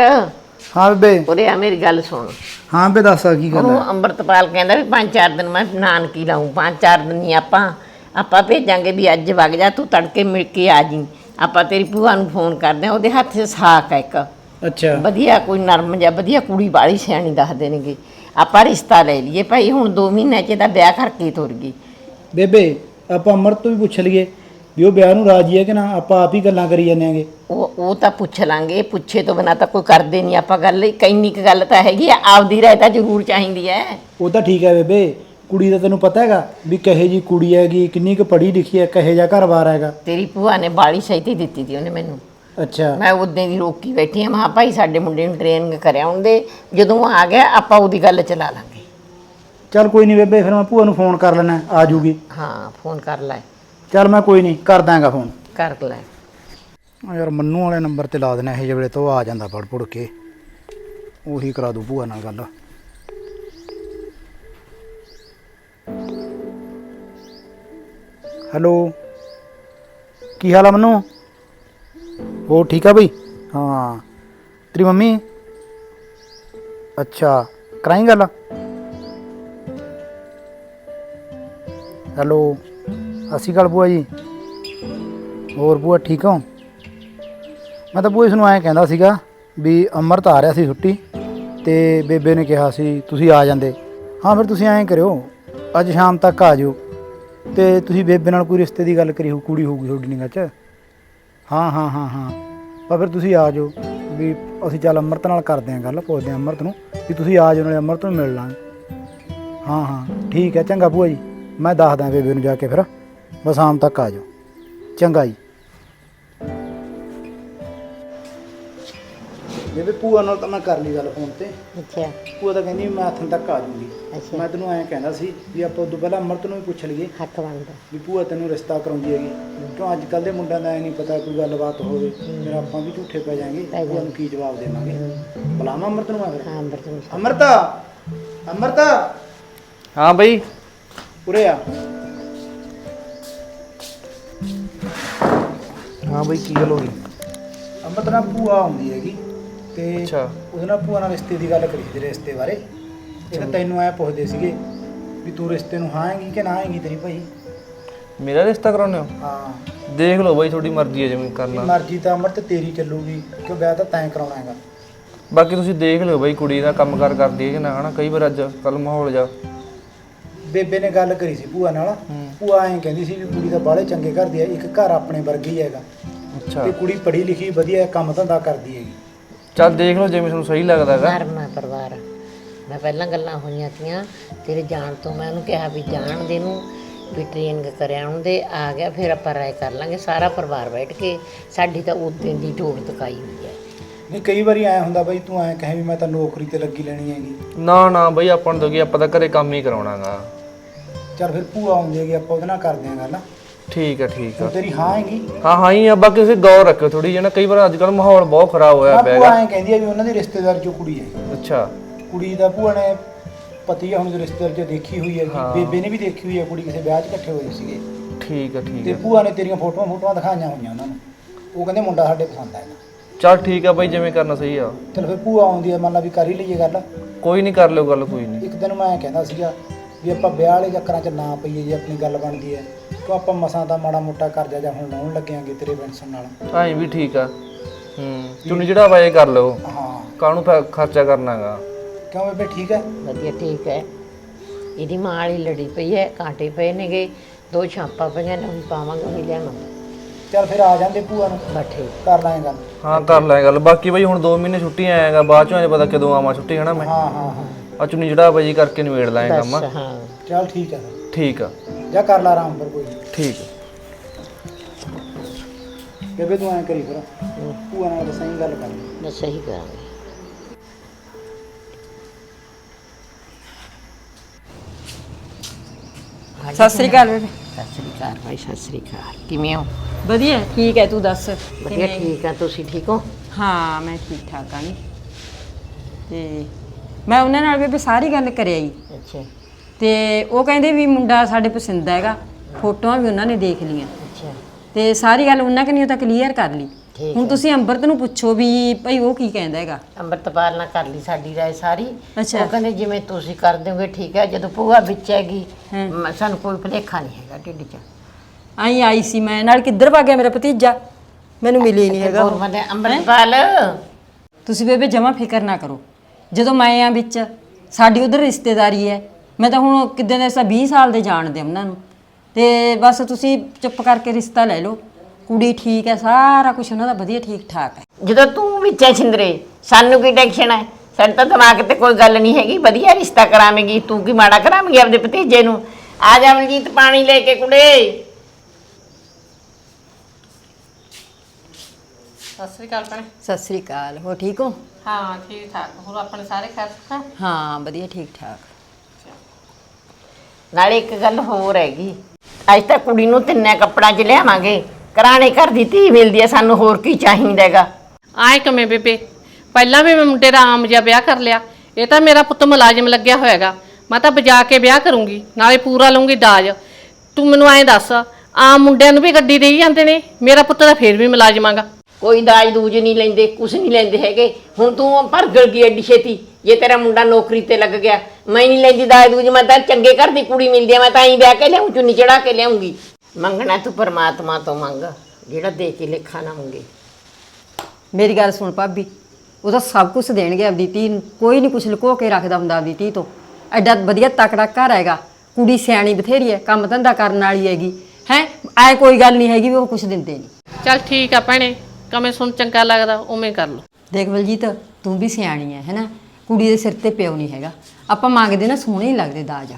ਹਾਂ ਬੇਬੇ। ਉਰੇ ਆ ਮੇਰੀ ਗੱਲ ਸੁਣ। ਹਾਂ ਬੇ ਦੱਸ ਕੀ ਗੱਲ ਉਹਨੂੰ ਹੈ? ਅੰਮ੍ਰਿਤਪਾਲ ਕਹਿੰਦਾ ਵੀ ਪੰਜ ਚਾਰ ਦਿਨ ਮੈਂ ਨਾਨਕੀ ਲਾਉਂ ਪੰਜ ਚਾਰ ਦਿਨ ਨਹੀਂ ਆਪਾਂ ਆਪਾਂ ਭੇਜਾਂਗੇ ਵੀ ਅੱਜ ਵਗ ਜਾ ਤੂੰ ਤੜਕੇ ਮਿਲ ਕੇ ਆ ਜੀ। ਆਪਾਂ ਤੇਰੀ ਭੂਆ ਨੂੰ ਫੋਨ ਕਰਦੇ ਆ ਉਹਦੇ ਹੱਥ 'ਚ ਸਾਕ ਹੈ ਇੱਕ। ਅੱਛਾ। ਵਧੀਆ ਕੋਈ ਨਰਮ ਜਾਂ ਵਧੀਆ ਕੁੜੀ ਬਾੜੀ ਸਿਆਣੀ ਦੱਸ ਦੇਣਗੇ ਆਪਾਂ ਰਿਸ਼ਤਾ ਲੈ ਲਈਏ ਭਾਈ ਹੁਣ 2 ਮਹੀਨਿਆਂ 'ਚ ਇਹਦਾ ਵਿਆਹ ਕਰਕੇ ਤੁਰ ਗਈ। ਬੇਬੇ ਆਪਾਂ ਅਮਰਤ ਤੋਂ ਵੀ ਪੁੱਛ ਲਈਏ ਵੀ ਉਹ ਵਿਆਹ ਨੂੰ ਰਾਜੀ ਹੈ ਕਿ ਨਾ? ਆਪਾਂ ਆਪ ਹੀ ਗੱਲਾਂ ਕਰੀ ਜਾਂਦੇ ਆਂਗੇ ਉਹ ਉਹ ਤਾਂ ਪੁੱਛ ਲਾਂਗੇ ਪੁੱਛੇ ਤੋਂ ਬਿਨਾ ਤਾਂ ਕੋਈ ਕਰਦੇ ਨਹੀਂ ਆਪਾਂ ਗੱਲ। ਕੈਨੀ ਕੁ ਗੱਲ ਤਾਂ ਹੈਗੀ ਆ, ਆਪਦੀ ਰਾਏ ਤਾਂ ਜ਼ਰੂਰ ਚਾਹੀਦੀ ਹੈ ਉਹ ਤਾਂ ਠੀਕ ਹੈ ਬੇਬੇ ਕੁੜੀ ਦਾ ਤੈਨੂੰ ਪਤਾ ਹੈਗਾ ਵੀ ਕਹੇ ਜੀ ਕੁੜੀ ਹੈਗੀ ਕਿੰਨੀ ਕੁ ਪੜ੍ਹੀ ਲਿਖੀ ਹੈ ਕਹੇ ਜਾ ਘਰ-ਬਾਰ ਹੈਗਾ। ਤੇਰੀ ਭੂਆ ਨੇ ਬਾਲੀ ਸਹੀਤੀ ਦਿੱਤੀ ਤੀ ਉਹਨੇ ਮੈਨੂੰ। ਅੱਛਾ। ਮੈਂ ਉਦੋਂ ਦੀ ਰੋਕੀ ਬੈਠੀ ਆ ਮਹਾ ਭਾਈ ਸਾਡੇ ਮੁੰਡੇ ਨੂੰ ਟ੍ਰੇਨਿੰਗ ਕਰਿਆ ਹੁੰਦੇ ਜਦੋਂ ਆ ਗਿਆ ਆਪਾਂ ਉਹਦੀ ਗੱਲ ਚਲਾ ਲਾਂਗੇ। ਚੱਲ ਕੋਈ ਨਹੀਂ ਬੇਬੇ ਫਿਰ ਮੈਂ ਭੂਆ ਨੂੰ ਫੋਨ ਕਰ ਲੈਣਾ ਆ ਜੂਗੀ। ਹਾਂ ਫੋਨ ਕਰ ਲੈ। ਚੱਲ ਮੈਂ ਕੋਈ ਨਹੀਂ ਕਰ ਦਾਂਗਾ ਫੋਨ ਕਰ ਲੈ। ਆ ਯਾਰ ਮੰਨੂ ਵਾਲੇ ਨੰਬਰ ਤੇ ਲਾ ਦੇਣਾ ਇਹ ਜਿਹੜੇ ਤੋਂ ਆ ਜਾਂਦਾ ਪੜ ਪੁੜ ਕੇ। ਉਹੀ ਕਰਾ ਦੂ ਭੂਆ ਨਾਲ ਗੱਲ। ਹੈਲੋ, ਕੀ ਹਾਲ ਆ ਮੰਨੂ? ਉਹ ਠੀਕ ਆ ਬਈ? ਹਾਂ। ਤੇਰੀ ਮੰਮੀ? ਅੱਛਾ, ਕਰਾਈ ਗੱਲ? ਹੈਲੋ ਅਸੀਂ ਗੱਲ ਭੂਆ ਜੀ। ਹੋਰ ਭੂਆ ਠੀਕ ਹੋ? ਮੈਂ ਤਾਂ ਭੂਆ ਇਸ ਨੂੰ ਐਂ ਕਹਿੰਦਾ ਸੀਗਾ ਵੀ ਅਮਰਤ ਆ ਰਿਹਾ ਸੀ ਛੁੱਟੀ ਤੇ ਬੇਬੇ ਨੇ ਕਿਹਾ ਸੀ, ਤੁਸੀਂ ਆ ਜਾਂਦੇ। ਹਾਂ, ਫਿਰ ਤੁਸੀਂ ਐਂ ਕਰਿਓ, ਅੱਜ ਸ਼ਾਮ ਤੱਕ ਆ ਜਿਓ ਤੇ ਤੁਸੀਂ ਬੇਬੇ ਨਾਲ ਕੋਈ ਰਿਸ਼ਤੇ ਦੀ ਗੱਲ ਕਰੀ ਹੋ ਕੁੜੀ ਹੋਊਗੀ ਤੁਹਾਡੀ ਨਿਗਾਹ 'ਚ। ਹਾਂ ਹਾਂ ਹਾਂ ਹਾਂ। ਪਰ ਫਿਰ ਤੁਸੀਂ ਆ ਜਾਓ ਵੀ ਅਸੀਂ ਚੱਲ ਅਮਰਤ ਨਾਲ ਕਰਦੇ ਆਂ ਗੱਲ, ਪੁੱਛਦੇ ਆਂ ਅਮਰਤ ਨੂੰ ਵੀ ਤੁਸੀਂ ਆ ਜਾਓ ਨਾਲੇ ਅਮਰਤ ਨੂੰ ਮਿਲ ਲਾਂਗੇ। ਹਾਂ ਹਾਂ, ਠੀਕ ਹੈ, ਚੰਗਾ ਭੂਆ ਜੀ। ਮੈਂ ਦੱਸਦਾ ਬੇਬੇ ਨੂੰ ਜਾ ਕੇ ਫਿਰ। ਬਸ ਸ਼ਾਮ ਤੱਕ ਆ ਜਾਓ। ਚੰਗਾ ਜੀ। ਬੇਬੇ ਭੂਆ ਨਾਲ ਤਾਂ ਮੈਂ ਕਰ ਲਈ ਗੱਲ ਫੋਨ ਤੇ। ਅੱਛਾ। ਭੂਆ ਤਾਂ ਕਹਿੰਦੀ ਮੈਂ ਹੱਥਾਂ ਤੱਕ ਆ ਜੂਗੀ। ਅੱਛਾ। ਮੈਂ ਤੈਨੂੰ ਐਂ ਕਹਿੰਦਾ ਸੀ ਵੀ ਆਪਾਂ ਉਦੋਂ ਪਹਿਲਾਂ ਅਮਰਤ ਨੂੰ ਵੀ ਪੁੱਛ ਲਈਏ ਹੱਕ ਬਣਦਾ ਵੀ ਭੂਆ ਤੈਨੂੰ ਰਿਸ਼ਤਾ ਕਰਾਉਂਦੀ ਹੈਗੀ। ਕਿਉਂ ਅੱਜ ਕੱਲ ਦੇ ਮੁੰਡਿਆਂ ਦਾ ਐ ਨਹੀਂ ਪਤਾ ਕੋਈ ਗੱਲਬਾਤ ਹੋਵੇ। ਫਿਰ ਆਪਾਂ ਵੀ ਝੂਠੇ ਪੈ ਜਾਾਂਗੇ। ਭੂਆ ਨੂੰ ਕੀ ਜਵਾਬ ਦੇਵਾਂਗੇ? ਬੁਲਾਵਾਂ ਅਮਰਤ ਨੂੰ ਮੈਂ ਫਿਰ। ਹਾਂ ਅੰਬਰ ਤੋਂ ਅਮਰਤਾ! ਅਮਰਤਾ! ਹਾਂ ਬਈ। ਉਰੇ ਆ। ਹਾਂ ਬਈ ਕੀ ਗੱਲ ਹੋ ਗਈ? ਅਮਰਤ ਨਾਲ ਭੂਆ ਆਉਂਦੀ ਹੈਗੀ। ਤੇ ਅੱਛਾ। ਉਹਦੇ ਨਾਲ ਭੂਆ ਨਾਲ ਰਿਸ਼ਤੇ ਦੀ ਗੱਲ ਕਰੀ ਸੀ ਰਿਸ਼ਤੇ ਬਾਰੇ। ਇਹ ਤਾਂ ਤੈਨੂੰ ਐ ਪੁੱਛਦੇ ਸੀਗੇ ਵੀ ਤੂੰ ਰਿਸ਼ਤੇ ਨੂੰ ਹੈਗੀ ਕਿ ਨਾ ਹੈਗੀ ਤੇਰੀ ਭਾਈ? ਮੇਰਾ ਰਿਸ਼ਤਾ ਕਰਾਉਣੇ ਹੋ? ਹਾਂ। ਦੇਖ ਲਓ ਬਈ ਤੁਹਾਡੀ ਮਰਜ਼ੀ ਹੈ ਜਿਵੇਂ ਵੀ ਕਰਨਾ ਮਰਜ਼ੀ ਤਾਂ ਅਮਰਤ ਤੇਰੀ ਚੱਲੂਗੀ ਕਿਉਂ ਵਿਆਹ ਤਾਂ ਤੈਂ ਕਰਾਉਣਾ ਹੈਗਾ। ਬਾਕੀ ਤੁਸੀਂ ਦੇਖ ਲਿਓ ਬਈ ਕੁੜੀ ਦਾ ਕੰਮ ਕਾਰ ਕਰਦੀ ਹੈ ਕਿ ਨਾ ਹਨਾ? ਕਈ ਵਾਰ ਅੱਜ ਕੱਲ ਮਾਹੌਲ ਜਾ। ਬੇਬੇ ਨੇ ਗੱਲ ਕਰੀ ਸੀ ਭੂਆ ਨਾਲ। ਭੂਆ ਐਂ ਕਹਿੰਦੀ ਸੀ ਵੀ ਕੁੜੀ ਤਾਂ ਬਾਹਲੇ ਚੰਗੇ ਘਰ ਦੀ ਹੈ ਇੱਕ ਘਰ ਆਪਣੇ ਵਰਗੀ ਹੈਗਾ। ਅੱਛਾ। ਤੇ ਕੁੜੀ ਪੜ੍ਹੀ ਲਿਖੀ ਵਧੀਆ ਕੰਮ ਧੰਦਾ ਕਰਦੀ ਹੈਗੀ। ਚੱਲ ਦੇਖ ਲਓ ਜਿਵੇਂ ਤੁਹਾਨੂੰ ਸਹੀ ਲੱਗਦਾ ਹੈਗਾ ਨਰਮਾ ਪਰਿਵਾਰ। ਮੈਂ ਪਹਿਲਾਂ ਗੱਲਾਂ ਹੋਈਆਂ ਤੀਆਂ ਤੇਰੇ ਜਾਣ ਤੋਂ ਮੈਂ ਉਹਨੂੰ ਕਿਹਾ ਵੀ ਜਾਣ ਦੇ ਨੂੰ ਵੀ ਟ੍ਰੇਨਿੰਗ ਕਰਿਆ ਉਹਦੇ ਆ ਗਿਆ ਫਿਰ ਆਪਾਂ ਰਾਏ ਕਰ ਲਾਂਗੇ ਸਾਰਾ ਪਰਿਵਾਰ ਬੈਠ ਕੇ ਸਾਡੀ ਤਾਂ ਉਦੋਂ ਦੀ ਢੋਲ ਤਕਾਈ ਹੋਈ ਹੈ। ਨਹੀਂ ਕਈ ਵਾਰੀ ਐ ਹੁੰਦਾ ਬਈ ਤੂੰ ਐਂ ਕਹੇ ਵੀ ਮੈਂ ਤਾਂ ਨੌਕਰੀ ਤੇ ਲੱਗੀ ਲੈਣੀ ਹੈਗੀ। ਨਾ ਨਾ ਬਈ ਆਪਾਂ ਨੂੰ ਦੋਗੀ ਆਪਾਂ ਤਾਂ ਘਰੇ ਕੰਮ ਹੀ ਕਰਾਉਣਾਗਾ। ਚੱਲ ਫਿਰ ਭੂਆ ਆਉਂਦੀ ਹੈਗੀ ਆਪਾਂ ਉਹਦੇ ਨਾਲ ਕਰਦੇ ਆਂ ਗੱਲ। ਠੀਕ ਹੈ ਠੀਕ ਆ। ਤੇਰੀ ਹਾਂ ਹੈਗੀ? ਹਾਂ ਹਾਂ ਹੀ ਆ। ਬਾਕੀ ਤੁਸੀਂ ਗੌਰ ਰੱਖਿਓ ਥੋੜੀ ਜਿਹੀ ਨਾ ਕਈ ਵਾਰ ਅੱਜ ਕੱਲ ਮਾਹੌਲ ਬਹੁਤ ਖਰਾਬ ਹੋਇਆ ਹਾਂ ਪਿਆ ਭੂਆ ਹੈਗਾ। ਐਂ ਕਹਿੰਦੀ ਹੈ ਵੀ ਉਹਨਾਂ ਦੀ ਰਿਸ਼ਤੇਦਾਰ ਚੋਂ ਕੁੜੀ ਹੈ। ਅੱਛਾ। ਕੁੜੀ ਦਾ ਭੂਆ ਨੇ ਪਤੀ ਆ ਹੁਣ ਜੋ ਰਿਸ਼ਤੇਦਾਰ ਚ ਦੇਖੀ ਹੋਈ ਹੈਗੀ। ਬੇਬੇ ਨੇ ਵੀ ਦੇਖੀ ਹੋਈ ਹੈ ਕੁੜੀ ਕਿਸੇ ਵਿਆਹ 'ਚ ਇਕੱਠੇ ਹੋਏ ਸੀਗੇ। ਠੀਕ ਹੈ ਠੀਕ ਤੇ ਹੈ ਭੂਆ ਨੇ ਤੇਰੀਆਂ ਫੋਟੋਆਂ ਫੋਟੋਆਂ ਦਿਖਾਈਆਂ ਹੋਈਆਂ ਉਹਨਾਂ ਨੂੰ। ਉਹ ਕਹਿੰਦੇ ਮੁੰਡਾ ਸਾਡੇ ਪਸੰਦ ਆਏਗਾ ਚੱਲ ਠੀਕ ਆ ਬਈ ਜਿਵੇਂ ਕਰਨਾ ਸਹੀ ਆ। ਚਲ ਫਿਰ ਭੂਆ ਆਉਂਦੀ ਹੈ ਮੰਨ ਲਾ ਵੀ ਕਰ ਹੀ ਲਈਏ ਗੱਲ। ਕੋਈ ਨਹੀਂ ਕਰ ਲਿਓ ਗੱਲ ਕੋਈ ਨਹੀਂ। ਇੱਕ ਦਿਨ ਮੈਂ ਕਹਿੰਦਾ ਸੀਗਾ ਵੀ ਆਪਾਂ ਵਿਆਹ ਵਾਲੇ ਚੱਕਰਾਂ 'ਚ ਨਾ ਪਈਏ ਜੇ ਆਪਣੀ ਗੱਲ ਬਣਦੀ ਹੈ। ਕਿਉਂ ਆਪਾਂ ਮਸਾਂ ਦਾ ਮਾੜਾ ਮੋਟਾ ਕਰਜ਼ਾ ਜਾਂ ਹੁਣ ਲਾਉਣ ਲੱਗਿਆਂਗੇ ਤੇਰੇ ਪੈਨਸ਼ਨ ਨਾਲ। ਐਂ ਵੀ ਠੀਕ ਆ। ਹੂੰ ਚੁੰਨੀ ਜਿਹੜਾ ਵਾਏ ਕਰ ਲਓ। ਹਾਂ। ਕਾਹਨੂੰ ਖਰਚਾ ਕਰਨਾਗਾ? ਕਿਉਂ ਬੇਬੇ ਠੀਕ ਹੈ? ਵਧੀਆ ਠੀਕ ਹੈ। ਇਹਦੀ ਮਾਂ ਵਾਲੀ ਲੜੀ ਪਈ ਹੈ ਕਾਂਟੇ ਪਏ ਨੇਗੇ। ਦੋ ਛਾਪਾਂ ਪਈਆਂ ਨੇ ਹੁਣ ਪਾਵਾਂਗੇ ਉਹੀ ਲਿਆਵਾਂ ਚੱਲ ਫਿਰ ਆ ਜਾਂਦੇ ਭੂਆ ਨੂੰ। ਬੱਠੇ ਕਰ ਲਾਂਗੇ ਗੱਲ। ਹਾਂ ਕਰ ਲੈ ਗੱਲ। ਬਾਕੀ ਬਈ ਹੁਣ 2 ਮਹੀਨੇ ਛੁੱਟੀ ਆਏਗਾ ਬਾਅਦ ਚੋਂ ਅਜੇ ਪਤਾ ਕਦੋਂ ਆਵਾਂ ਛੁੱਟੀ ਹਨਾ ਮੈਂ? ਹਾਂ ਹਾਂ ਹਾਂ। ਆ ਚੁੰਨੀ ਜਿਹੜਾ ਬਾਈ ਕਰਕੇ ਨਿਬੇੜ ਲਾਂਗਾ ਕੰਮ। ਬਸ ਹਾਂ। ਚੱਲ ਠੀਕ ਹੈ। ਫਿਰ ਠੀਕ ਆ। ਜਾ ਕਰ ਲਾ ਆਰਾਮ ਫਿਰ ਕੋਈ ਨੀ। ਠੀਕ ਆ ਬੇਬੇ ਤੂੰ ਐਂ ਕਰੀ ਫਿਰ ਭੂਆ ਨਾਲ ਤਾਂ ਸਹੀ ਗੱਲ ਕਰ ਲਈ ਬਸ ਸਹੀ ਕਰਾਂਗੇ ਸਤਿ ਸ੍ਰੀ ਅਕਾਲ ਬੇਬੇ ਸਤਿ ਸ੍ਰੀ ਅਕਾਲ ਭਾਈ ਸਤਿ ਸ੍ਰੀ ਅਕਾਲ ਕਿਵੇਂ ਹੋ ਵਧੀਆ ਠੀਕ ਹੈ ਤੂੰ ਦੱਸ ਵਧੀਆ ਠੀਕ ਆ ਤੁਸੀਂ ਠੀਕ ਹੋ ਹਾਂ ਮੈਂ ਠੀਕ ਠਾਕ ਆਂ ਤੇ ਮੈਂ ਉਹਨਾਂ ਨਾਲ ਬੇਬੇ ਸਾਰੀ ਗੱਲ ਕਰਿਆ ਹੀ ਅੱਛਾ ਤੇ ਉਹ ਕਹਿੰਦੇ ਵੀ ਮੁੰਡਾ ਸਾਡੇ ਪਸੰਦ ਹੈਗਾ ਫੋਟੋਆਂ ਵੀ ਉਹਨਾਂ ਨੇ ਦੇਖ ਲੀਆਂ ਅੱਛਾ। ਤੇ ਸਾਰੀ ਗੱਲ ਉਹਨਾਂ ਕਨੀਓ ਤਾਂ ਕਲੀਅਰ ਕਰ ਲਈ। ਹੁਣ ਤੁਸੀਂ ਅੰਬਰਤ ਨੂੰ ਪੁੱਛੋ ਵੀ ਭਾਈ ਉਹ ਕੀ ਕਹਿੰਦਾ ਹੈਗਾ। ਅੰਮ੍ਰਿਤਪਾਲ ਨਾਲ ਕਰ ਲਈ ਸਾਡੀ ਰਾਏ ਸਾਰੀ। ਅੱਛਾ। ਉਹ ਕਹਿੰਦੇ ਜਿਵੇਂ ਤੁਸੀਂ ਕਰ ਦਿਓਗੇ ਠੀਕ ਹੈ ਜਦੋਂ ਭੂਆ ਵਿੱਚ ਹੈਗੀ ਮ- ਸਾਨੂੰ ਕੋਈ ਭੁਲੇਖਾ ਨਹੀਂ ਹੈਗਾ ਢਿੱਡ 'ਚ। ਆਈ ਆਈ ਸੀ ਮੈਂ ਨਾਲ ਕਿੱਧਰ ਭੱਗ ਗਿਆ ਮੇਰਾ ਭਤੀਜਾ? ਮੈਨੂੰ ਮਿਲੀ ਨਹੀਂ ਹੈਗਾ ਹੋਰ ਉਹ। ਬੰਦੇ ਅੰਮ੍ਰਿਤਪਾਲ ਤੁਸੀਂ ਬੇਬੇ ਜਮਾ ਫਿਕਰ ਨਾ ਕਰੋ। ਜਦੋਂ ਮੈਂ ਆ ਵਿੱਚ ਸਾਡੀ ਉਧਰ ਰਿਸ਼ਤੇਦਾਰੀ ਹੈ ਮੈਂ ਤਾਂ ਹੁਣ ਕਿਦਾਂ ਦੇ ਸਾ 20 ਸਾਲ ਦੇ ਜਾਣਦੇ ਹਾਂ ਉਹਨਾਂ ਨੂੰ। ਤੇ ਬਸ ਤੁਸੀਂ ਚੁੱਪ ਕਰਕੇ ਰਿਸ਼ਤਾ ਲੈ ਲਓ। ਕੁੜੀ ਠੀਕ ਹੈ ਸਾਰਾ ਕੁਝ ਉਹਨਾਂ ਦਾ ਵਧੀਆ ਠੀਕ ਠਾਕ ਹੈ। ਜਦੋਂ ਤੂੰ ਵਿੱਚ ਹੈ ਛਿੰਦਰੇ ਸਾਨੂੰ ਕੀ ਟੈਨਸ਼ਨ ਹੈ? ਸਾਡੇ ਤਾਂ ਦਿਮਾਗ ਤੇ ਕੋਈ ਗੱਲ ਨਹੀਂ ਹੈਗੀ। ਵਧੀਆ ਰਿਸ਼ਤਾ ਕਰਾਵੇਂਗੀ ਤੂੰ ਕੀ ਮਾੜਾ ਕਰਾਵੇਂਗੀ ਆਪਦੇ ਭਤੀਜੇ ਨੂੰ? ਆ ਜਾ ਮਨਜੀਤ ਪਾਣੀ ਲੈ ਕੇ ਕੁੜੇ। ਸਤਿ ਸ੍ਰੀ ਅਕਾਲ ਭੈਣੇ। ਸਤਿ ਸ੍ਰੀ ਅਕਾਲ। ਹੋ ਠੀਕ ਹੋ? ਹਾਂ ਠੀਕ ਠਾਕ ਹੋਰ ਆਪਣੇ ਸਾਰੇ ਖੈਰ ਸੁਖਾ ਹਾਂ ਵਧੀਆ ਠੀਕ ਠਾਕ ਨਾਲੇ ਇੱਕ ਗੱਲ ਹੋਰ ਹੈਗੀ। ਅੱਜ ਤਾਂ ਕੁੜੀ ਨੂੰ ਤਿੰਨੇ ਕੱਪੜਾ 'ਚ ਲਿਆਵਾਂਗੇ। ਕਰਾਣੇ ਘਰ ਦੀ ਧੀ ਮਿਲਦੀ ਹੈ ਸਾਨੂੰ ਹੋਰ ਕੀ ਚਾਹੀਦਾ ਹੈਗਾ। ਆਏ ਕਮੇ ਬੇਬੇ? ਪਹਿਲਾਂ ਵੀ ਮੈਂ ਮੁੰਡੇ ਦਾ ਆਮ ਜਿਹਾ ਵਿਆਹ ਕਰ ਲਿਆ। ਇਹ ਤਾਂ ਮੇਰਾ ਪੁੱਤ ਮੁਲਾਜ਼ਮ ਲੱਗਿਆ ਹੋਇਆਗਾ ਮੈਂ ਤਾਂ ਬਜਾ ਕੇ ਵਿਆਹ ਕਰੂੰਗੀ, ਨਾਲੇ ਪੂਰਾ ਲਊਂਗੀ ਦਾਜ। ਤੂੰ ਮੈਨੂੰ ਐਂ ਦੱਸ, ਆਮ ਮੁੰਡਿਆਂ ਨੂੰ ਵੀ ਗੱਡੀ ਦੇਈ ਜਾਂਦੇ ਨੇ? ਮੇਰਾ ਪੁੱਤ ਤਾਂ ਫੇਰ ਵੀ ਮੁਲਾਜ਼ਮਾਂਗਾ। ਕੋਈ ਦਾਜ ਦੂਜ ਨਹੀਂ ਲੈਂਦੇ ਕੁਛ ਨਹੀਂ ਲੈਂਦੇ ਹੈਗੇ। ਹੁਣ ਤੂੰ ਭਰਗਲ ਗਈ ਐਡੀ ਛੇਤੀ। ਜੇ ਤੇਰਾ ਮੁੰਡਾ ਨੌਕਰੀ ਤੇ ਲੱਗ ਗਿਆ ਮੈਂ ਨਹੀਂ ਲੈਂਦੀ ਦਾਜ ਦੂਜ ਮੈਂ ਤਾਂ ਚੰਗੇ ਘਰ ਦੀ ਕੁੜੀ ਮਿਲਦੀ ਆ ਮੈਂ ਤਾਂ ਐਂ ਵਿਆਹ ਕੇ ਲਿਆਉਂ ਚੁੰਨੀ ਚੜਾ ਕੇ ਲਿਆਉਂਗੀ ਮੰਗਣਾ ਤੂੰ ਪਰਮਾਤਮਾ ਤੋਂ ਮੰਗ ਜਿਹੜਾ ਦੇ ਕੇ ਲੇਖਾ ਨਾ ਮੰਗੇ। ਮੇਰੀ ਗੱਲ ਸੁਣ ਭਾਬੀ ਉਹ ਤਾਂ ਸਭ ਕੁਝ ਦੇਣਗੇ ਆਪਦੀ ਧੀ ਨੂੰ ਕੋਈ ਨਹੀਂ ਕੁਝ ਲੁਕੋ ਕੇ ਰੱਖਦਾ ਹੁੰਦਾ ਆਪਦੀ ਧੀ ਤੋਂ। ਐਡਾ ਵਧੀਆ ਤਕੜਾ ਘਰ ਹੈਗਾ ਕੁੜੀ ਸਿਆਣੀ ਬਥੇਰੀ ਹੈ ਕੰਮ ਧੰਦਾ ਕਰਨ ਵਾਲੀ ਹੈਗੀ। ਹੈ ਐ ਕੋਈ ਗੱਲ ਨਹੀਂ ਹੈਗੀ ਵੀ ਉਹ ਕੁਝ ਦਿੰਦੇ ਨਹੀਂ। ਚੱਲ ਠੀਕ ਆ ਭੈਣੇ। ਕਮੇ ਸੁਣ ਚੰਗਾ ਲੱਗਦਾ ਉਵੇਂ ਕਰ ਲਓ। ਦੇਖ ਬਲਜੀਤ ਤੂੰ ਵੀ ਸਿਆਣੀ ਹੈ ਹੈਨਾ? ਕੁੜੀ ਦੇ ਸਿਰ ਤੇ ਪਿਓ ਨਹੀਂ ਹੈਗਾ। ਆਪਾਂ ਮੰਗਦੇ ਨਾ ਸੋਹਣੇ ਹੀ ਲੱਗਦੇ ਦਾਜ। ਆ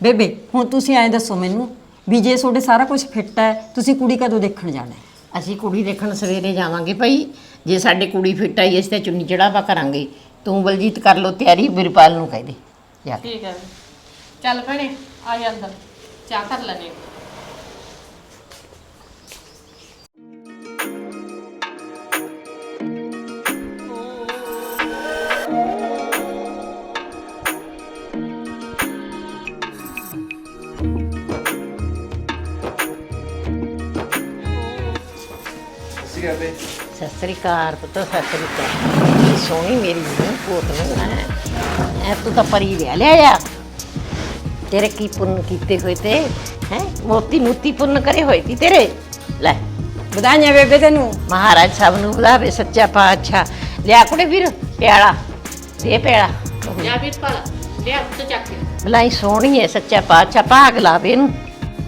ਬੇਬੇ ਹੁਣ ਤੁਸੀਂ ਐਂ ਦੱਸੋ ਮੈਨੂੰ ਵੀ ਜੇ ਤੁਹਾਡੇ ਸਾਰਾ ਕੁਝ ਫਿੱਟ ਹੈ ਤੁਸੀਂ ਕੁੜੀ ਕਦੋਂ ਦੇਖਣ ਜਾਣਾ ਹੈ ਅਸੀਂ ਕੁੜੀ ਦੇਖਣ ਸਵੇਰੇ ਜਾਵਾਂਗੇ ਭਾਈ। ਜੇ ਸਾਡੇ ਕੁੜੀ ਫਿੱਟ ਆਈ ਅਸੀਂ ਤਾਂ ਚੁੰਨੀ ਚੜਾਵਾ ਕਰਾਂਗੇ। ਤੂੰ ਬਲਜੀਤ ਕਰ ਲੋ ਤਿਆਰੀ ਬਿਰਪਾਲ ਨੂੰ ਕਹਿ ਦੇ। ਜਾ ਕੇ। ਠੀਕ ਹੈ ਚੱਲ ਭੈਣੇ ਆ ਜਾ ਅੰਦਰ। ਚਾਹ ਕਰ ਲੈਣੇ ਸ੍ਰੀ ਅਕਾਲ ਪੁੱਤ ਸਤਿ ਸ੍ਰੀ ਅਕਾਲ। ਸੋਹਣੀ ਮੇਰੀ ਨੂੰ ਪੋਤ ਨੂੰ ਹੈ ਐ ਤੂੰ ਤਾਂ ਪਰੀ ਲਿਆ ਲਿਆ ਆ। ਤੇਰੇ ਕੀ ਪੁੰਨ ਕੀਤੇ ਹੋਏ ਤੇ ਹੈ? ਮੋਤੀ ਮੋਤੀ ਪੁੰਨ ਕਰੇ ਹੋਏ ਤੀ ਤੇਰੇ। ਲੈ। ਵਧਾਈਆਂ ਬੇਬੇ ਤੈਨੂੰ। ਮਹਾਰਾਜ ਸਭ ਨੂੰ ਬੁਲਾਵੇ ਸੱਚਾ ਪਾਤਸ਼ਾਹ। ਲਿਆ ਕੁੜੇ ਵੀਰ ਪਿਆਲਾ। ਦੇ ਪਿਆਲਾ। ਜਾ ਵੀਰ ਪਾਲਾ। ਲਿਆ ਉੱਤੇ ਚੱਕ ਕੇ। ਬਲਾਈ ਸੋਹਣੀ ਹੈ ਸੱਚਾ ਪਾਤਸ਼ਾਹ। ਭਾਗ ਲਾਵੇ ਇਹਨੂੰ।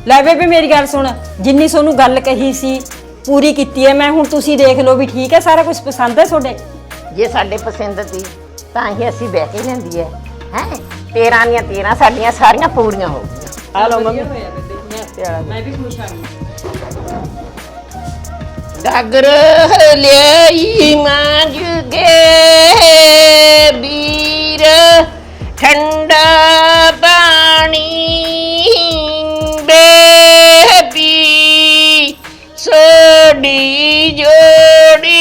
ਲੈ ਬੇਬੇ ਮੇਰੀ ਗੱਲ ਸੁਣ। ਜਿੰਨੀ ਸੋਨੂੰ ਗੱਲ ਕਹੀ ਸੀ ਪੂਰੀ ਕੀਤੀ ਹੈ ਮੈਂ ਹੁਣ ਤੁਸੀਂ ਦੇਖ ਲਓ ਵੀ ਠੀਕ ਹੈ ਸਾਰਾ ਕੁਝ ਪਸੰਦ ਹੈ ਤੁਹਾਡੇ? ਜੇ ਸਾਡੇ ਪਸੰਦ ਦੀ ਤਾਂ ਹੀ ਅਸੀਂ ਬਹਿ ਕੇ ਲੈਂਦੀ ਹੈ ਹੈ? ਤੇਰਾਂ ਦੀਆਂ ਤੇਰਾਂ ਸਾਡੀਆਂ ਸਾਰੀਆਂ ਪੂਰੀਆਂ ਹੋ ਗਈਆਂ। ਆ ਲਓ ਮੰਮੀ। ਮੈਂ ਵੀ ਖੁਸ਼ ਆ ਗਈ ਗਾਗਰ ਲਿਆਈ ਮਾਂਜ ਗੇ ਵੀਰ ਠੰਡਾ ਸੋਡੀ ਜੋੜੀ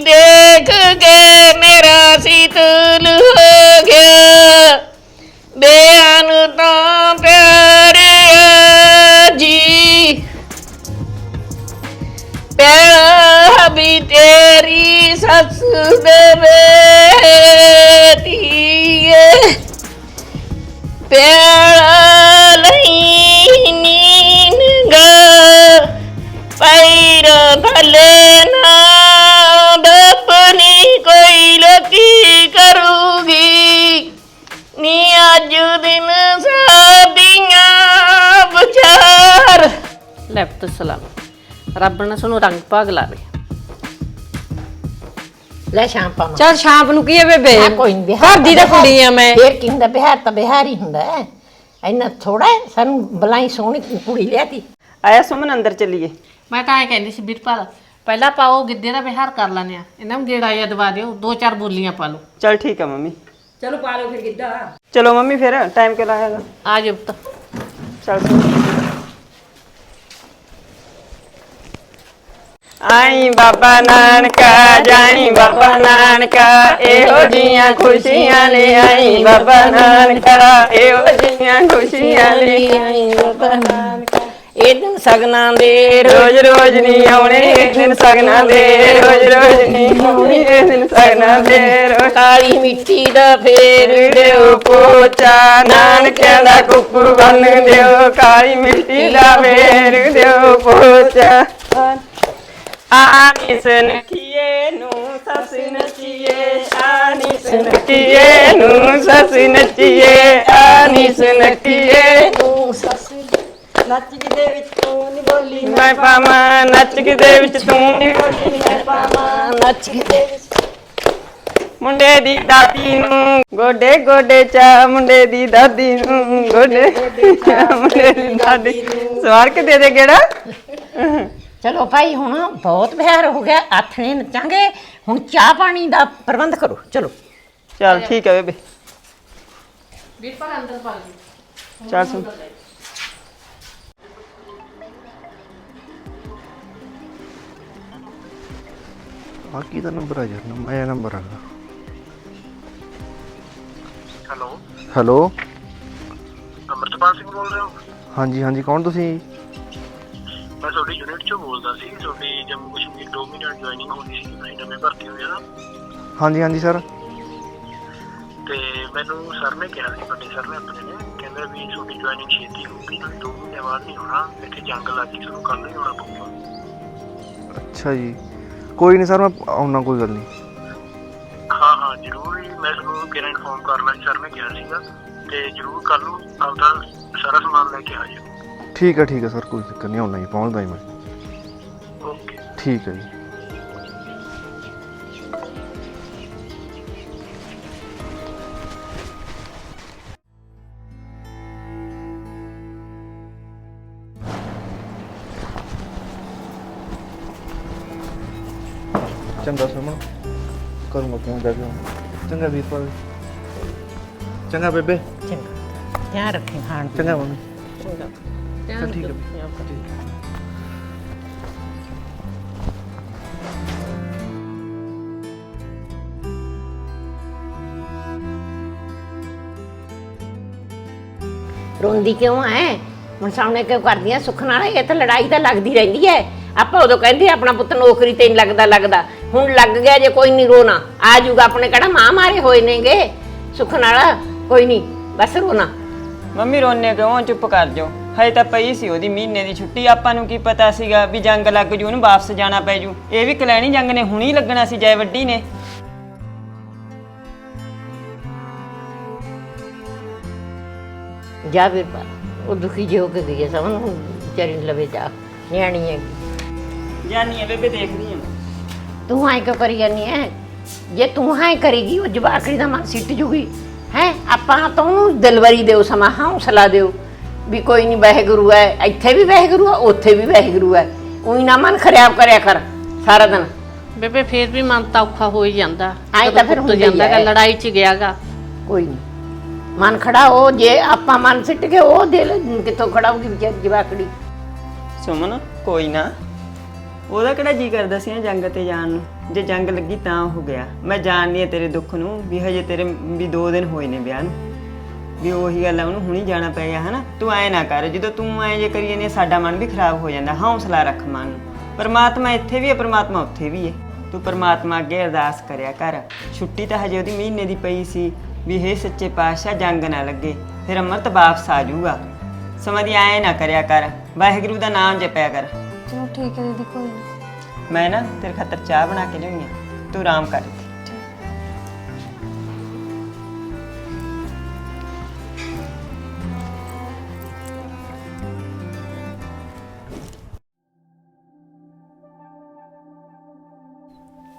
ਦੇਖ ਕੇ ਮੇਰਾ ਸੀਤਲ ਹੋ ਗਿਆ। ਬੇਅਨ ਤਾਂ ਪਿਆਰਿਆ ਜੀ ਪਿਆਰਾ ਵੀ ਤੇਰੀ ਸੱਸ ਦੇ ਬੇਟੀਏ ਪਿਆਰਾ ਲਈ ਨੀਨਗਾ ਸਾਡੀਆਂ ਵਿਚਾਰ। ਲੈ ਪੁੱਤ ਸਲਾਮ। ਰੱਬ ਨੇ ਸਾਨੂੰ ਰੰਗ ਭਾਗ ਲਾਵੇ। ਲੈ ਸ਼ਾਮ ਪਾਵਾਂ। ਚਲ ਸ਼ਾਮ ਨੂੰ ਕੀ ਹੈ ਬੇਬੇ? ਆ ਕੋਈ ਨਹੀਂ ਬਿਹਾਰ ਘਰ ਦੀ ਤਾਂ ਕੁੜੀ ਆ ਮੈਂ। ਫੇਰ ਕੀ ਹੁੰਦਾ ਬਿਹਾਰ ਤਾਂ ਬਿਹਾਰ ਹੀ ਹੁੰਦਾ ਹੈ। ਇੰਨਾ ਥੋੜਾ ਸਾਨੂੰ ਬਲਾਈ ਸੋਹਣੀ ਕੁੜੀ ਲਿਆਤੀ। ਆਇਆ ਸੁਮਨ ਅੰਦਰ ਚੱਲੀਏ। ਮੈਂ ਤਾਂ ਐ ਕਹਿੰਦੀ ਸੀ ਵੀਰਪਾਲ ਪਹਿਲਾਂ ਪਾਓ ਗਿੱਧੇ ਦਾ ਵਿਹਾਰ ਕਰ ਲੈਂਦੇ ਆ। ਇਹਨਾਂ ਨੂੰ ਗੇੜਾ ਜਾਂ ਦਵਾ ਦਿਓ ਦੋ ਚਾਰ ਬੋਲੀਆਂ ਪਾ ਲਓ। ਚਲ ਠੀਕ ਆ ਮੰਮੀ। ਚਲੋ ਪਾ ਲਓ ਫਿਰ ਗਿੱਧਾ। ਚਲੋ ਮੰਮੀ ਫਿਰ ਟਾਈਮ ਕਿਉਂ ਲਾਇਆਗਾ ਆ ਜਾਓ ਪੁੱਤ। ਚਲ ਆਈ ਬਾਬਾ ਨਾਨਕਾ ਜਾਈ ਬਾਬਾ ਨਾਨਕਾ ਇਹੋ ਜੀਆਂ ਖੁਸ਼ੀਆਂ ਲੈ ਆਈ ਬਾਬਾ ਨਾਨਕਾ ਇਹੋ ਜੀਆਂ ਖੁਸ਼ੀਆਂ ਲੈ ਆਈ ਬਾਬਾ ਨਾਨਕਾ। ਇਹ ਦਿਨ ਸਗਨਾਂ ਦੇ ਰੋਜ਼ ਰੋਜ਼ ਨਹੀਂ ਆਉਣੇ ਇਹ ਦਿਨ ਸਗਨਾਂ ਦੇ ਰੋਜ਼ ਰੋਜ਼ ਨਹੀਂ ਆਉਣੇ ਇਹ ਦਿਨ ਸਗਨਾਂ ਦੇ ਰੋਜ਼ ਕਾਲੀ ਮਿੱਟੀ ਦਾ ਫੇਰ ਦਿਓ ਪੋਚਾ, ਨਾਨਕਿਆਂ ਦਾ ਕੁੱਕੂ ਬੰਨ ਦਿਓ, ਕਾਲੀ ਮਿੱਟੀ ਦਾ ਫੇਰ ਦਿਓ ਪੋਚਾ। ਆਨੀ ਸਨਕੀਏ ਨੂੰ ਸਸ ਨਚੀਏ ਆਨੀ ਸਨਕੀਏ ਨੂੰ ਸਸ ਨਚੀਏ ਆਨੀ ਸਨਕੀਏ ਨੂੰ ਸਸ ਨੱਚ ਦੇ ਵਿੱਚ ਤੂੰ ਨੀ ਬੋਲੀ ਮੈਂ ਪਾਵਾਂ ਨੱਚ ਦੇ ਵਿੱਚ ਤੂੰ ਨੀ ਬੋਲੀ ਮੈਂ ਪਾਵਾਂ ਨੱਚ ਦੇ ਵਿੱਚ ਮੁੰਡੇ ਦੀ ਦਾਦੀ ਨੂੰ ਗੋਡੇ ਗੋਡੇ ਚਾ ਮੁੰਡੇ ਦੀ ਦਾਦੀ ਨੂੰ ਗੋਡੇ ਚਾ ਮੁੰਡੇ ਦੀ ਦਾਦੀ। ਸਵਾਰ ਕੇ ਦੇ ਦੇ ਗੇੜਾ ਚਲੋ ਭਾਈ ਹੁਣ ਬਹੁਤ ਬਿਹਾਰ ਹੋ ਗਿਆ ਆਥਣੇ ਨੱਚਾਂਗੇ। ਹੁਣ ਚਾਹ ਪਾਣੀ ਦਾ ਪ੍ਰਬੰਧ ਕਰੋ ਚਲੋ। ਚਲ ਠੀਕ ਹੈ ਬੇਬੇ। ਵੀਰਪਾਲ ਅੰਦਰ ਪਾ ਲਓ ਚੱਲ ਸੁਣ। ਬਾਕੀ ਦਾ ਨੰਬਰ ਆ ਯਾਰ ਮੈਂ ਨੰਬਰ ਆਗਾ ਹੈਲੋ। ਹੈਲੋ। ਅਮਰਤਪਾਲ ਸਿੰਘ ਬੋਲ ਰਹੇ ਹੋ? ਹਾਂਜੀ ਹਾਂਜੀ ਕੌਣ ਤੁਸੀਂ? ਮੈਂ ਤੁਹਾਡੀ ਯੂਨਿਟ ਚੋਂ ਬੋਲਦਾ ਸੀ ਤੁਹਾਡੀ ਜੰਮੂ ਕਸ਼ਮੀਰ 2 ਮਹੀਨੇ ਜੁਆਇਨਿੰਗ ਹੋਣੀ ਸੀ ਤੁਸੀਂ ਨਵੇਂ ਭਰਤੀ ਹੋਏ ਆ ਨਾ। ਹਾਂਜੀ ਹਾਂਜੀ ਸਰ। ਤੇ ਮੈਨੂੰ ਸਰ ਨੇ ਕਿਹਾ ਸੀ ਵੱਡੇ ਸਰ ਨੇ ਆਪਣੇ ਨੇ ਕਹਿੰਦਾ ਵੀ ਤੁਹਾਡੀ ਜੁਆਇਨਿੰਗ ਛੇਤੀ ਹੋਊਗੀ ਤੁਸੀਂ 2 ਮਹੀਨੇ ਬਾਅਦ ਨਹੀਂ ਹੋਣਾ ਇੱਥੇ ਜੰਗ ਲੱਗੀ ਤੁਹਾਨੂੰ ਕੱਲ ਨੂੰ ਹੀ ਆਉਣਾ ਪਊਗਾ। ਅੱਛਾ ਜੀ। ਕੋਈ ਨਹੀਂ ਸਰ ਮੈਂ ਆਉਣਾ ਕੋਈ ਗੱਲ ਨਹੀਂ। ਹਾਂ ਹਾਂ ਜ਼ਰੂਰ ਹੀ ਮੈਂ ਤੁਹਾਨੂੰ ਕਿਹੜਾ ਇਨਫੋਰਮ ਕਰਨਾ ਸੀ ਸਰ ਨੇ ਕਿਹਾ ਸੀਗਾ। ਤੇ ਜ਼ਰੂਰ ਕੱਲ ਨੂੰ ਆਪਦਾ ਸਾਰਾ ਸਮਾਨ ਲੈ ਕੇ ਆ ਜਾਓ ਠੀਕ ਹੈ ਠੀਕ ਹੈ ਸਰ ਕੋਈ ਚੱਕਰ ਨਹੀਂ ਆਉਣਾ ਜੀ ਪਹੁੰਚਦਾ ਜੀ ਮੈਂ। ਓਕੇ। ਠੀਕ ਹੈ ਜੀ। ਚੰਗਾ ਸੁਮਨ ਕਰੂੰਗਾ ਕਿਉਂ ਜਾ ਕੇ। ਚੰਗਾ ਵੀਰਪਾਲ ਚੰਗਾ ਬੇਬੇ। ਚੰਗਾ। ਧਿਆਨ ਰੱਖੀ ਖਾਣ ਪੀਣ ਚੰਗਾ ਮੰਮੀ। ਚੰਗਾ। ਠੀਕ ਹੈ। ਰੋਂਦੀ ਕਿਉਂ ਐ? ਹੁਣ ਸਾਹਮਣੇ ਕਿਉਂ ਕਰਦੀਆਂ ਸੁੱਖ ਨਾਲ ਇਹ ਤਾਂ ਲੜਾਈ ਤਾਂ ਲੱਗਦੀ ਰਹਿੰਦੀ ਐ। ਆਪਾਂ ਉਦੋਂ ਕਹਿੰਦੇ ਆਪਣਾ ਪੁੱਤ ਨੌਕਰੀ ਤੇ ਨਹੀਂ ਲੱਗਦਾ ਲੱਗਦਾ। ਹੁਣ ਲੱਗ ਗਿਆ ਜੇ ਕੋਈ ਨਹੀਂ ਰੋਣਾ। ਆ ਜੂਗਾ ਆਪਣੇ ਕਿਹੜਾ ਮਾਂ ਮਾਰੇ ਹੋਏ ਨੇਗੇ। ਸੁੱਖ ਨਾਲ ਕੋਈ ਨਹੀਂ ਬਸ ਰੋਣਾ। ਮੰਮੀ ਰੋਣੇ ਕਿਉਂ? ਚੁੱਪ ਕਰ ਜਾਓ। ਹਜੇ ਤਾਂ ਪਈ ਸੀ ਉਹਦੀ ਮਹੀਨੇ ਦੀ ਛੁੱਟੀ। ਆਪਾਂ ਨੂੰ ਕੀ ਪਤਾ ਸੀਗਾ ਵੀ ਜੰਗ ਲੱਗ ਜੂ ਉਹਨੂੰ ਵਾਪਸ ਜਾਣਾ ਪੈ ਜੂ। ਇਹ ਵੀ ਕਲੈਣੀ ਜੰਗ ਨੇ ਹੁਣੀ ਲੱਗਣਾ ਸੀ ਜੈ ਵੱਡੀ ਨੇ। ਜਾ ਵੀਰ ਪਾ ਉਹ ਦੁਖੀ ਜਿਹੇ ਹੋ ਕੇ ਗਈ ਸਭ ਨੂੰ ਵਿਚਾਰੀ ਨੂੰ ਲਵੇ ਜਾ। ਨਿਆਣੀ ਹੈ ਜਾਨੀ ਆ ਬੇਬੇ ਦੇਖਦੀ ਆ। ਤੂੰ ਐਂ ਕਿਉਂ ਕਰੀ ਜਾਨੀ ਐ? ਜੇ ਤੂੰ ਐਂ ਕਰੇਗੀ ਉਹ ਜਵਾਕੜੀ ਦਾ ਮਨ ਸਿੱਟ ਜੂਗੀ। ਹੈ? ਆਪਾਂ ਤਾਂ ਉਹਨੂੰ ਦਿਲਵਰੀ ਦਿਓ ਸਮਾਂ ਹੌਸਲਾ ਦਿਓ। ਵੀ ਕੋਈ ਨਹੀਂ ਵਾਹਿਗੁਰੂ ਐ ਇੱਥੇ ਵੀ ਵਾਹਿਗੁਰੂ ਆ ਉੱਥੇ ਵੀ ਵਾਹਿਗੁਰੂ ਐ। ਉਹੀ ਨਾ ਮਨ ਖਰਾਬ ਕਰਿਆ ਕਰ ਸਾਰਾ ਦਿਨ। ਬੇਬੇ ਫੇਰ ਵੀ ਮਨ ਤਾਂ ਔਖਾ ਹੋ ਹੀ ਜਾਂਦਾ। ਆਏਂ ਤਾਂ ਫਿਰ ਹੁੰਦਾ ਜਾਂਦਾ ਗਾ। ਲੜਾਈ 'ਚ ਗਿਆਗਾ ਕੋਈ ਨਹੀਂ ਮਨ ਖੜਾ ਹੋ ਜੇ ਆਪਾਂ ਮਨ ਸਿੱਟ ਕੇ ਉਹ ਦਿਲ ਕਿੱਥੋਂ ਖੜਾ ਹੋਊਗੀ ਵਿਚਾਰੀ ਜਵਾਕੜੀ? ਸੁਮਨ ਕੋਈ ਨਾ। ਉਹਦਾ ਕਿਹੜਾ ਜੀ ਕਰਦਾ ਸੀ ਨਾ ਜੰਗ ਤੇ ਜਾਣ ਨੂੰ? ਜੇ ਜੰਗ ਲੱਗੀ ਤਾਂ ਹੋ ਗਿਆ। ਮੈਂ ਜਾਣਦੀ ਆ ਤੇਰੇ ਦੁੱਖ ਨੂੰ ਵੀ ਹਜੇ ਤੇਰੇ ਵੀ 2 ਦਿਨ ਹੋਏ ਨੇ ਵਿਆਹ ਨੂੰ। ਵੀ ਉਹੀ ਗੱਲ ਆ, ਉਹਨੂੰ ਹੁਣੀ ਜਾਣਾ ਪੈ ਗਿਆ, ਹਨਾ? ਤੂੰ ਐ ਨਾ ਕਰ, ਜਦੋਂ ਤੂੰ ਐ ਜੇ ਕਰੀ ਜਾਂਦੀ ਸਾਡਾ ਮਨ ਵੀ ਖਰਾਬ ਹੋ ਜਾਂਦਾ, ਹੌਸਲਾ ਰੱਖ ਮਨ ਨੂੰ। ਪਰਮਾਤਮਾ ਇੱਥੇ ਵੀ ਹੈ ਪਰਮਾਤਮਾ ਉੱਥੇ ਵੀ ਹੈ ਤੂੰ ਪਰਮਾਤਮਾ ਅੱਗੇ ਅਰਦਾਸ ਕਰਿਆ ਕਰ। ਛੁੱਟੀ ਤਾਂ ਹਜੇ ਉਹਦੀ ਮਹੀਨੇ ਦੀ ਪਈ ਸੀ, ਵੀ ਹੇ ਸੱਚੇ ਪਾਤਸ਼ਾਹ, ਜੰਗ ਨਾ ਲੱਗੇ, ਫਿਰ ਅੰਮ੍ਰਿਤ ਵਾਪਸ ਆ ਜਾਊਗਾ। ਸਮਝੀ ਐ ਨਾ ਕਰਿਆ ਕਰ, ਵਾਹਿਗੁਰੂ ਦਾ ਨਾਮ ਜਪਿਆ ਕਰ। ਚਲੋ ਠੀਕ ਹੈ ਦੀਦੀ ਕੋਈ ਨਹੀਂ ਮੈਂ ਨਾ ਤੇਰੇ ਖਾਤਰ ਚਾਹ ਬਣਾ ਕੇ ਲਿਆਉਣੀ ਆ। ਤੂੰ ਆਰਾਮ ਕਰ ਇੱਥੇ।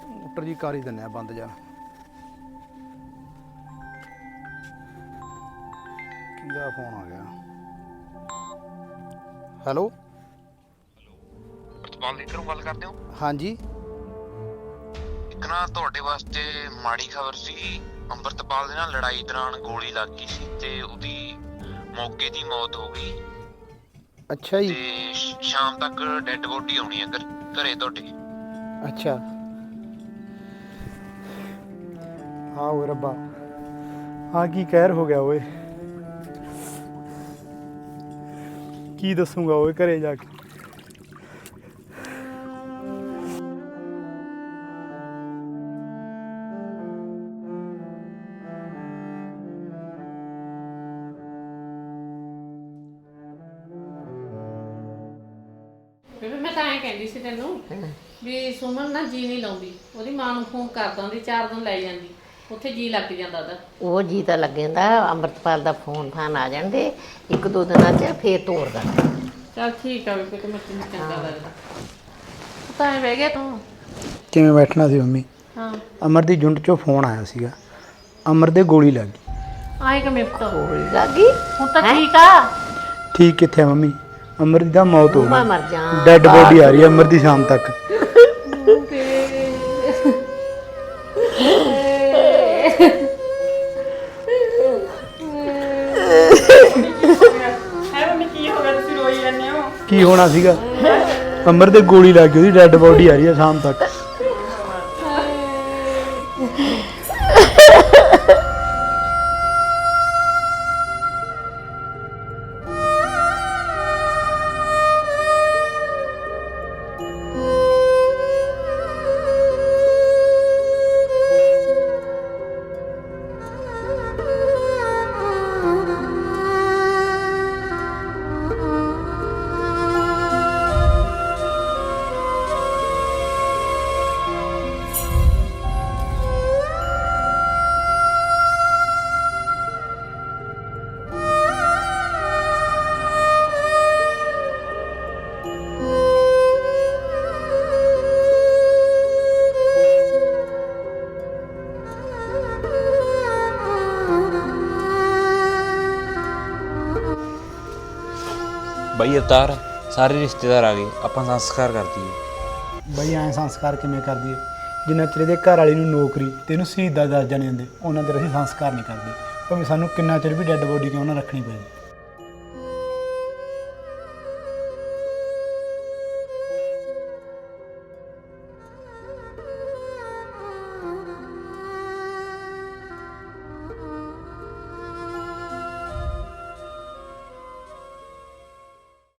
ਮੋਟਰ ਜੀ ਕਰ ਹੀ ਦਿੰਨੇ ਆ ਬੰਦ ਜਾ। ਕਿਹਦਾ ਫੋਨ ਆ ਗਿਆ। ਹੈਲੋ? ਪ੍ਰਿਤਪਾਲ ਲੀਡਰੋਂ ਗੱਲ ਕਰਦੇ ਹੋ? ਹਾਂਜੀ। ਇੱਕ ਨਾ ਤੁਹਾਡੇ ਵਾਸਤੇ ਮਾੜੀ ਖਬਰ ਸੀ ਅੰਮ੍ਰਿਤਪਾਲ ਦੇ ਨਾਲ ਲੜਾਈ ਦੌਰਾਨ ਗੋਲੀ ਲੱਗ ਗਈ ਸੀ ਤੇ ਉਹਦੀ ਮੌਕੇ ਦੀ ਮੌਤ ਹੋ ਗਈ। ਅੱਛਾ ਜੀ। ਤੇ ਸ਼- ਸ਼ਾਮ ਤੱਕ ਡੈੱਡ ਬੋਡੀ ਆਉਣੀ ਹੈ ਘਰ- ਘਰੇ ਤੁਹਾਡੇ। ਅੱਛਾ। ਹਾਂ ਓਏ ਰੱਬਾ। ਹਾਂ ਕੀ ਕਹਿਰ ਹੋ ਗਿਆ ਓਏ। ਕੀ ਦੱਸੂਗਾ ਓਏ ਘਰੇ ਜਾ ਕੇ? ਸੁਮਨ ਨਾ ਜੀ ਨਹੀਂ ਲਾਉਂਦੀ। ਉਹਦੀ ਮਾਂ ਨੂੰ ਫੋਨ ਕਰ ਦਿੰਦੀ ਚਾਰ ਦਿਨ ਲੈ ਜਾਂਦੀ। ਉੱਥੇ ਜੀ ਲੱਗ ਜਾਂਦਾ ਉਹਦਾ। ਉਹ ਜੀ ਤਾਂ ਲੱਗ ਜਾਂਦਾ ਅੰਮ੍ਰਿਤਪਾਲ ਦਾ ਫੋਨ ਫਾਨ ਆ ਜਾਂਦੇ ਇੱਕ ਦੋ ਦਿਨਾਂ 'ਚ ਫੇਰ ਤੋਰ ਦਾ ਚਲ ਠੀਕ ਆ ਬੇਬੇ ਕਿ ਮੈਂ ਤੈਨੂੰ ਚੰਗਾ ਲੱਗਦਾ। ਤੂੰ ਤਾਂ ਐਂ ਬਹਿ ਗਿਆ ਤੂੰ। ਕਿਵੇਂ ਬੈਠਣਾ ਸੀ ਮੰਮੀ? ਹਾਂ। ਅਮਰ ਦੀ ਜੁੰਡ ਚੋਂ ਫੋਨ ਆਇਆ ਸੀਗਾ। ਅਮਰ ਦੇ ਗੋਲੀ ਲੱਗ ਗਈ। ਆਏ ਕਿ ਮਿਫਤ ਗੋਲੀ ਲੱਗੀ ਹੁਣ ਤਾਂ ਠੀਕ ਆ। ਠੀਕ ਕਿੱਥੇ ਆ ਮੰਮੀ? ਅਮਰ ਦੀ ਤਾਂ ਮੌਤ ਹੋ ਮੈਂ ਗਈ ਮਰ ਜਾ। ਡੈੱਡ ਬੋਡੀ ਆ ਰਹੀ ਹੈ ਅਮਰ ਦੀ ਸ਼ਾਮ ਤੱਕ। ਹੈ ਮੰਮੀ ਕੀ ਹੋ ਗਿਆ? ਤੁਸੀਂ ਰੋਈ ਜਾਂਦੇ ਹੋ। ਕੀ ਹੋਣਾ ਸੀਗਾ? ਅਮਰ ਦੇ ਗੋਲੀ ਲੱਗ ਗਈ ਉਹਦੀ ਡੈੱਡ ਬੋਡੀ ਆ ਰਹੀ ਹੈ ਸ਼ਾਮ ਤੱਕ। ਬਾਈ ਅਵਤਾਰ, ਸਾਰੇ ਰਿਸ਼ਤੇਦਾਰ ਆ ਗਏ, ਆਪਾਂ ਸੰਸਕਾਰ ਕਰ ਦਈਏ। ਬਈ ਐਂ ਸੰਸਕਾਰ ਕਿਵੇਂ ਕਰਦੀ ਹੈ ਜਿੰਨਾ ਚਿਰ ਇਹਦੇ ਘਰ ਵਾਲੀ ਨੂੰ ਨੌਕਰੀ ਤੇ ਇਹਨੂੰ ਸ਼ਹੀਦ ਦਾ ਦਰਜਾ ਨਹੀਂ ਦਿੰਦੇ, ਉਹਨਾਂ ਚਿਰ ਅਸੀਂ ਸੰਸਕਾਰ ਨਹੀਂ ਕਰਦੇ। ਭਾਵੇਂ ਸਾਨੂੰ ਕਿੰਨਾ ਚਿਰ ਵੀ ਡੈੱਡ ਬੋਡੀ ਕਿਉਂ ਨਾ ਰੱਖਣੀ ਪਏ।